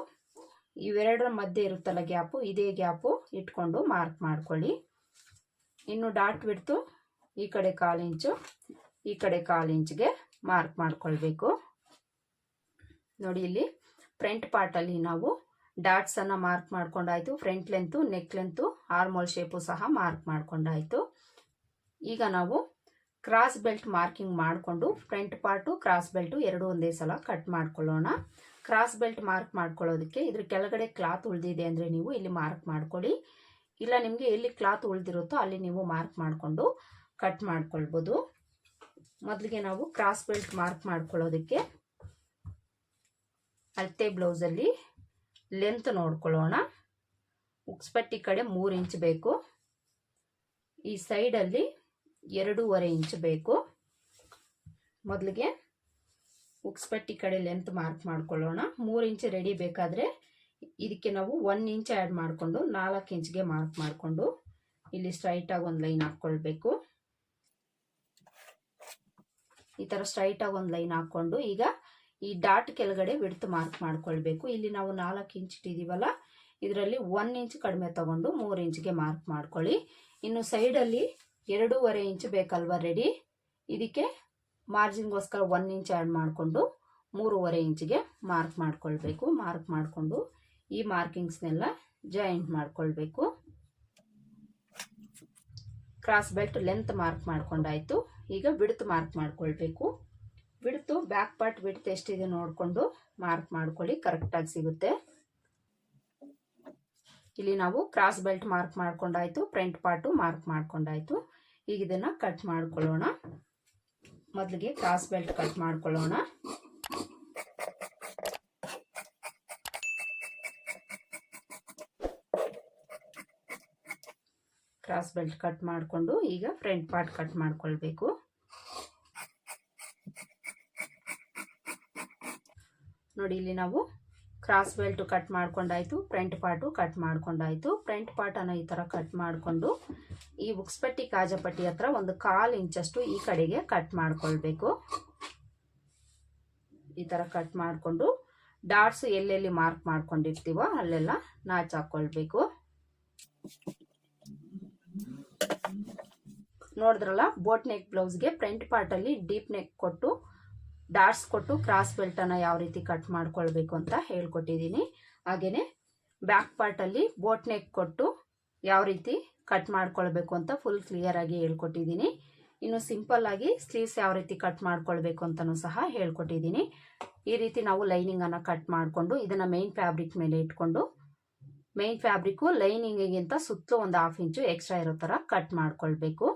A: ಇವೆರಡರ ಮಧ್ಯೆ ಇರುತ್ತಲ್ಲ ಗ್ಯಾಪು, ಇದೇ ಗ್ಯಾಪು ಇಟ್ಕೊಂಡು ಮಾರ್ಕ್ ಮಾಡ್ಕೊಳ್ಳಿ. ಇನ್ನು ಡಾಟ್ ಬಿಡ್ತು. ಈ ಕಡೆ ಕಾಲಿಂಚು ಈ ಕಡೆ ಕಾಲು ಇಂಚ್ಗೆ ಮಾರ್ಕ್ ಮಾಡ್ಕೊಳ್ಬೇಕು. ನೋಡಿ ಇಲ್ಲಿ ಫ್ರಂಟ್ ಪಾರ್ಟಲ್ಲಿ ನಾವು ಡಾಟ್ಸನ್ನು mark ಮಾಡ್ಕೊಂಡಾಯ್ತು. Front length, neck length, armhole shape ಸಹ ಮಾರ್ಕ್ ಮಾಡ್ಕೊಂಡಾಯ್ತು. ಈಗ ನಾವು ಕ್ರಾಸ್ ಬೆಲ್ಟ್ ಮಾರ್ಕಿಂಗ್ ಮಾಡಿಕೊಂಡು ಫ್ರಂಟ್ ಪಾರ್ಟು, ಕ್ರಾಸ್ ಬೆಲ್ಟು ಎರಡು ಒಂದೇ ಸಲ ಕಟ್ ಮಾಡ್ಕೊಳ್ಳೋಣ. ಕ್ರಾಸ್ ಬೆಲ್ಟ್ ಮಾರ್ಕ್ ಮಾಡ್ಕೊಳ್ಳೋದಕ್ಕೆ ಇದ್ರ ಕೆಳಗಡೆ ಕ್ಲಾತ್ ಉಳಿದಿದೆ ಅಂದರೆ ನೀವು ಇಲ್ಲಿ ಮಾರ್ಕ್ ಮಾಡ್ಕೊಳ್ಳಿ. ಇಲ್ಲ, ನಿಮಗೆ ಎಲ್ಲಿ ಕ್ಲಾತ್ ಉಳಿದಿರುತ್ತೋ ಅಲ್ಲಿ ನೀವು ಮಾರ್ಕ್ ಮಾಡಿಕೊಂಡು ಕಟ್ ಮಾಡ್ಕೊಳ್ಬೋದು. ಮೊದಲಿಗೆ ನಾವು ಕ್ರಾಸ್ ಬೆಲ್ಟ್ ಮಾರ್ಕ್ ಮಾಡ್ಕೊಳ್ಳೋದಕ್ಕೆ ಅಳತೆ ಬ್ಲೌಸಲ್ಲಿ ಲೆಂತ್ ನೋಡ್ಕೊಳ್ಳೋಣ. ಉಕ್ಸ್ಪಟ್ಟಿ ಕಡೆ ಮೂರು ಇಂಚ್ ಬೇಕು. ಈ ಸೈಡಲ್ಲಿ ಎರಡೂವರೆ ಇಂಚ್ ಬೇಕು. ಮೊದಲಿಗೆ ಉಕ್ಸ್ಪಟ್ಟಿ ಕಡೆ ಲೆಂತ್ ಮಾರ್ಕ್ ಮಾಡ್ಕೊಳ್ಳೋಣ. ಮೂರು ಇಂಚ್ ರೆಡಿ ಬೇಕಾದರೆ ಇದಕ್ಕೆ ನಾವು ಒನ್ ಇಂಚ್ ಆ್ಯಡ್ ಮಾಡಿಕೊಂಡು ನಾಲ್ಕು ಇಂಚ್ಗೆ ಮಾರ್ಕ್ ಮಾಡಿಕೊಂಡು ಇಲ್ಲಿ ಸ್ಟ್ರೈಟಾಗಿ ಒಂದು ಲೈನ್ ಹಾಕ್ಕೊಳ್ಬೇಕು. ಈ ಥರ ಸ್ಟ್ರೈಟಾಗಿ ಒಂದು ಲೈನ್ ಹಾಕ್ಕೊಂಡು ಈಗ ಈ ಡಾಟ್ ಕೆಳಗಡೆ ಬಿಡ್ತು ಮಾರ್ಕ್ ಮಾಡ್ಕೊಳ್ಬೇಕು. ಇಲ್ಲಿ ನಾವು ನಾಲ್ಕು ಇಂಚ್ ಇಟ್ಟಿದ್ದೀವಲ್ಲ ಇದರಲ್ಲಿ ಒನ್ ಇಂಚ್ ಕಡಿಮೆ ತಗೊಂಡು ಮೂರು ಇಂಚ್ಗೆ ಮಾರ್ಕ್ ಮಾಡ್ಕೊಳ್ಳಿ. ಇನ್ನು ಸೈಡಲ್ಲಿ ಎರಡೂವರೆ ಇಂಚ್ ಬೇಕಲ್ವ ರೆಡಿ ಇದಕ್ಕೆ ಮಾರ್ಜಿನ್ಗೋಸ್ಕರ ಒನ್ ಇಂಚ್ ಆ್ಯಡ್ ಮಾಡಿಕೊಂಡು ಮೂರುವರೆ ಇಂಚಿಗೆ ಮಾರ್ಕ್ ಮಾಡ್ಕೊಳ್ಬೇಕು. ಮಾರ್ಕ್ ಮಾಡಿಕೊಂಡು ಈ ಮಾರ್ಕಿಂಗ್ಸ್ನೆಲ್ಲ ಜಾಯಿಂಟ್ ಮಾಡ್ಕೊಳ್ಬೇಕು. ಕ್ರಾಸ್ ಬೆಲ್ಟ್ ಲೆಂತ್ ಮಾರ್ಕ್ ಮಾಡ್ಕೊಂಡಾಯ್ತು. ಈಗ ಬಿಡ್ತು ಮಾರ್ಕ್ ಮಾಡ್ಕೊಳ್ಬೇಕು. ಬಿಡ್ತು ಬ್ಯಾಕ್ ಪಾರ್ಟ್ ಬಿಡ್ತ್ ಎಷ್ಟಿದೆ ನೋಡಿಕೊಂಡು ಮಾರ್ಕ್ ಮಾಡ್ಕೊಳ್ಳಿ, ಕರೆಕ್ಟಾಗಿ ಸಿಗುತ್ತೆ. ಇಲ್ಲಿ ನಾವು ಕ್ರಾಸ್ ಬೆಲ್ಟ್ ಮಾರ್ಕ್ ಮಾಡ್ಕೊಂಡಾಯ್ತು, ಫ್ರಂಟ್ ಪಾರ್ಟು ಮಾರ್ಕ್ ಮಾಡ್ಕೊಂಡಾಯ್ತು. ಈಗ ಇದನ್ನು ಕಟ್ ಮಾಡ್ಕೊಳ್ಳೋಣ. ಮೊದಲಿಗೆ ಕ್ರಾಸ್ ಬೆಲ್ಟ್ ಕಟ್ ಮಾಡ್ಕೊಳ್ಳೋಣ. ಕ್ರಾಸ್ ಬೆಲ್ಟ್ ಕಟ್ ಮಾಡಿಕೊಂಡು ಈಗ ಫ್ರಂಟ್ ಪಾರ್ಟ್ ಕಟ್ ಮಾಡ್ಕೊಳ್ಬೇಕು. ನೋಡಿ, ಇಲ್ಲಿ ನಾವು ಕ್ರಾಸ್ ಬೆಲ್ಟ್ ಕಟ್ ಮಾಡ್ಕೊಂಡಾಯ್ತು ಫ್ರಂಟ್ ಪಾರ್ಟು ಕಟ್ ಮಾಡ್ಕೊಂಡಾಯ್ತು. ಫ್ರಂಟ್ ಪಾರ್ಟನ್ನು ಈ ಥರ ಕಟ್ ಮಾಡಿಕೊಂಡು ಈ ಉಕ್ಸ್ಪಟ್ಟಿ ಕಾಜಪಟ್ಟಿ ಹತ್ರ ಒಂದು ಕಾಲು ಇಂಚಷ್ಟು ಈ ಕಡೆಗೆ ಕಟ್ ಮಾಡ್ಕೊಳ್ಬೇಕು. ಈ ಥರ ಕಟ್ ಮಾಡಿಕೊಂಡು ಡಾಟ್ಸ್ ಎಲ್ಲೆಲ್ಲಿ ಮಾರ್ಕ್ ಮಾಡ್ಕೊಂಡಿರ್ತೀವೋ ಅಲ್ಲೆಲ್ಲ ನಾಚ್ ಹಾಕ್ಕೊಳ್ಬೇಕು ನೋಡಿದ್ರಲ್ಲ ಬೋಟ್ ನೆಕ್ ಬ್ಲೌಸ್ಗೆ ಫ್ರಂಟ್ ಪಾರ್ಟಲ್ಲಿ ಡೀಪ್ ನೆಕ್ ಕೊಟ್ಟು ಡಾಟ್ಸ್ ಕೊಟ್ಟು ಕ್ರಾಸ್ ಬೆಲ್ಟನ್ನು ಯಾವ ರೀತಿ ಕಟ್ ಮಾಡ್ಕೊಳ್ಬೇಕು ಅಂತ ಹೇಳ್ಕೊಟ್ಟಿದ್ದೀನಿ. ಹಾಗೆಯೇ ಬ್ಯಾಕ್ ಪಾರ್ಟಲ್ಲಿ ಬೋಟ್ ನೆಕ್ ಕೊಟ್ಟು ಯಾವ ರೀತಿ ಕಟ್ ಮಾಡ್ಕೊಳ್ಬೇಕು ಅಂತ ಫುಲ್ ಕ್ಲಿಯರಾಗಿ ಹೇಳ್ಕೊಟ್ಟಿದ್ದೀನಿ. ಇನ್ನು ಸಿಂಪಲ್ ಆಗಿ ಸ್ಲೀವ್ಸ್ ಯಾವ ರೀತಿ ಕಟ್ ಮಾಡ್ಕೊಳ್ಬೇಕು ಅಂತಲೂ ಸಹ ಹೇಳ್ಕೊಟ್ಟಿದ್ದೀನಿ. ಈ ರೀತಿ ನಾವು ಲೈನಿಂಗನ್ನು ಕಟ್ ಮಾಡಿಕೊಂಡು, ಇದನ್ನು ಮೈನ್ ಫ್ಯಾಬ್ರಿಕ್ ಮೇಲೆ ಇಟ್ಕೊಂಡು ಮೈನ್ ಫ್ಯಾಬ್ರಿಕ್ಕು ಲೈನಿಂಗಿಗಿಂತ ಸುತ್ತಲೂ ಒಂದು ಹಾಫ್ ಇಂಚು ಎಕ್ಸ್ಟ್ರಾ ಇರೋ ಥರ ಕಟ್ ಮಾಡ್ಕೊಳ್ಬೇಕು.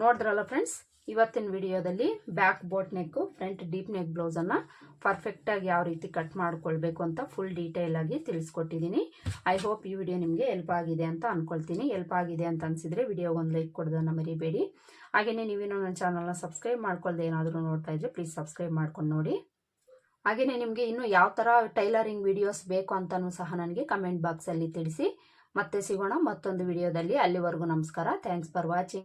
A: ನೋಡಿದ್ರಲ್ಲ ಫ್ರೆಂಡ್ಸ್ ಇವತ್ತಿನ ವಿಡಿಯೋದಲ್ಲಿ back boat neck front deep neck ಬ್ಲೌಸನ್ನು ಪರ್ಫೆಕ್ಟಾಗಿ ಯಾವ ರೀತಿ ಕಟ್ ಮಾಡ್ಕೊಳ್ಬೇಕು ಅಂತ ಫುಲ್ ಡೀಟೇಲ್ ಆಗಿ ತಿಳಿಸ್ಕೊಟ್ಟಿದ್ದೀನಿ. ಐ ಹೋಪ್ ಈ ವಿಡಿಯೋ ನಿಮಗೆ ಎಲ್ಪ್ ಆಗಿದೆ ಅಂತ ಅಂದ್ಕೊಳ್ತೀನಿ ಎಲ್ಪ್ ಆಗಿದೆ ಅಂತ ಅನಿಸಿದರೆ ವಿಡಿಯೋಗೆ ಒಂದು ಲೈಕ್ ಕೊಡೋದನ್ನು ಮರಿಬೇಡಿ. ಹಾಗೆಯೇ ನೀವೇನೋ ನನ್ನ ಚಾನಲ್ನ ಸಬ್ಸ್ಕ್ರೈಬ್ ಮಾಡ್ಕೊಳ್ದೆ ಏನಾದರೂ ನೋಡ್ತಾ ಇದ್ರೆ ಪ್ಲೀಸ್ ಸಬ್ಸ್ಕ್ರೈಬ್ ಮಾಡ್ಕೊಂಡು ನೋಡಿ. ಹಾಗೆಯೇ ನಿಮಗೆ ಇನ್ನೂ ಯಾವ ಥರ ಟೈಲರಿಂಗ್ ವಿಡಿಯೋಸ್ ಬೇಕು ಅಂತಲೂ ಸಹ ನನಗೆ ಕಮೆಂಟ್ ಬಾಕ್ಸಲ್ಲಿ ತಿಳಿಸಿ. ಮತ್ತೆ ಸಿಗೋಣ ಮತ್ತೊಂದು ವಿಡಿಯೋದಲ್ಲಿ. ಅಲ್ಲಿವರೆಗೂ ನಮಸ್ಕಾರ. Thanks for watching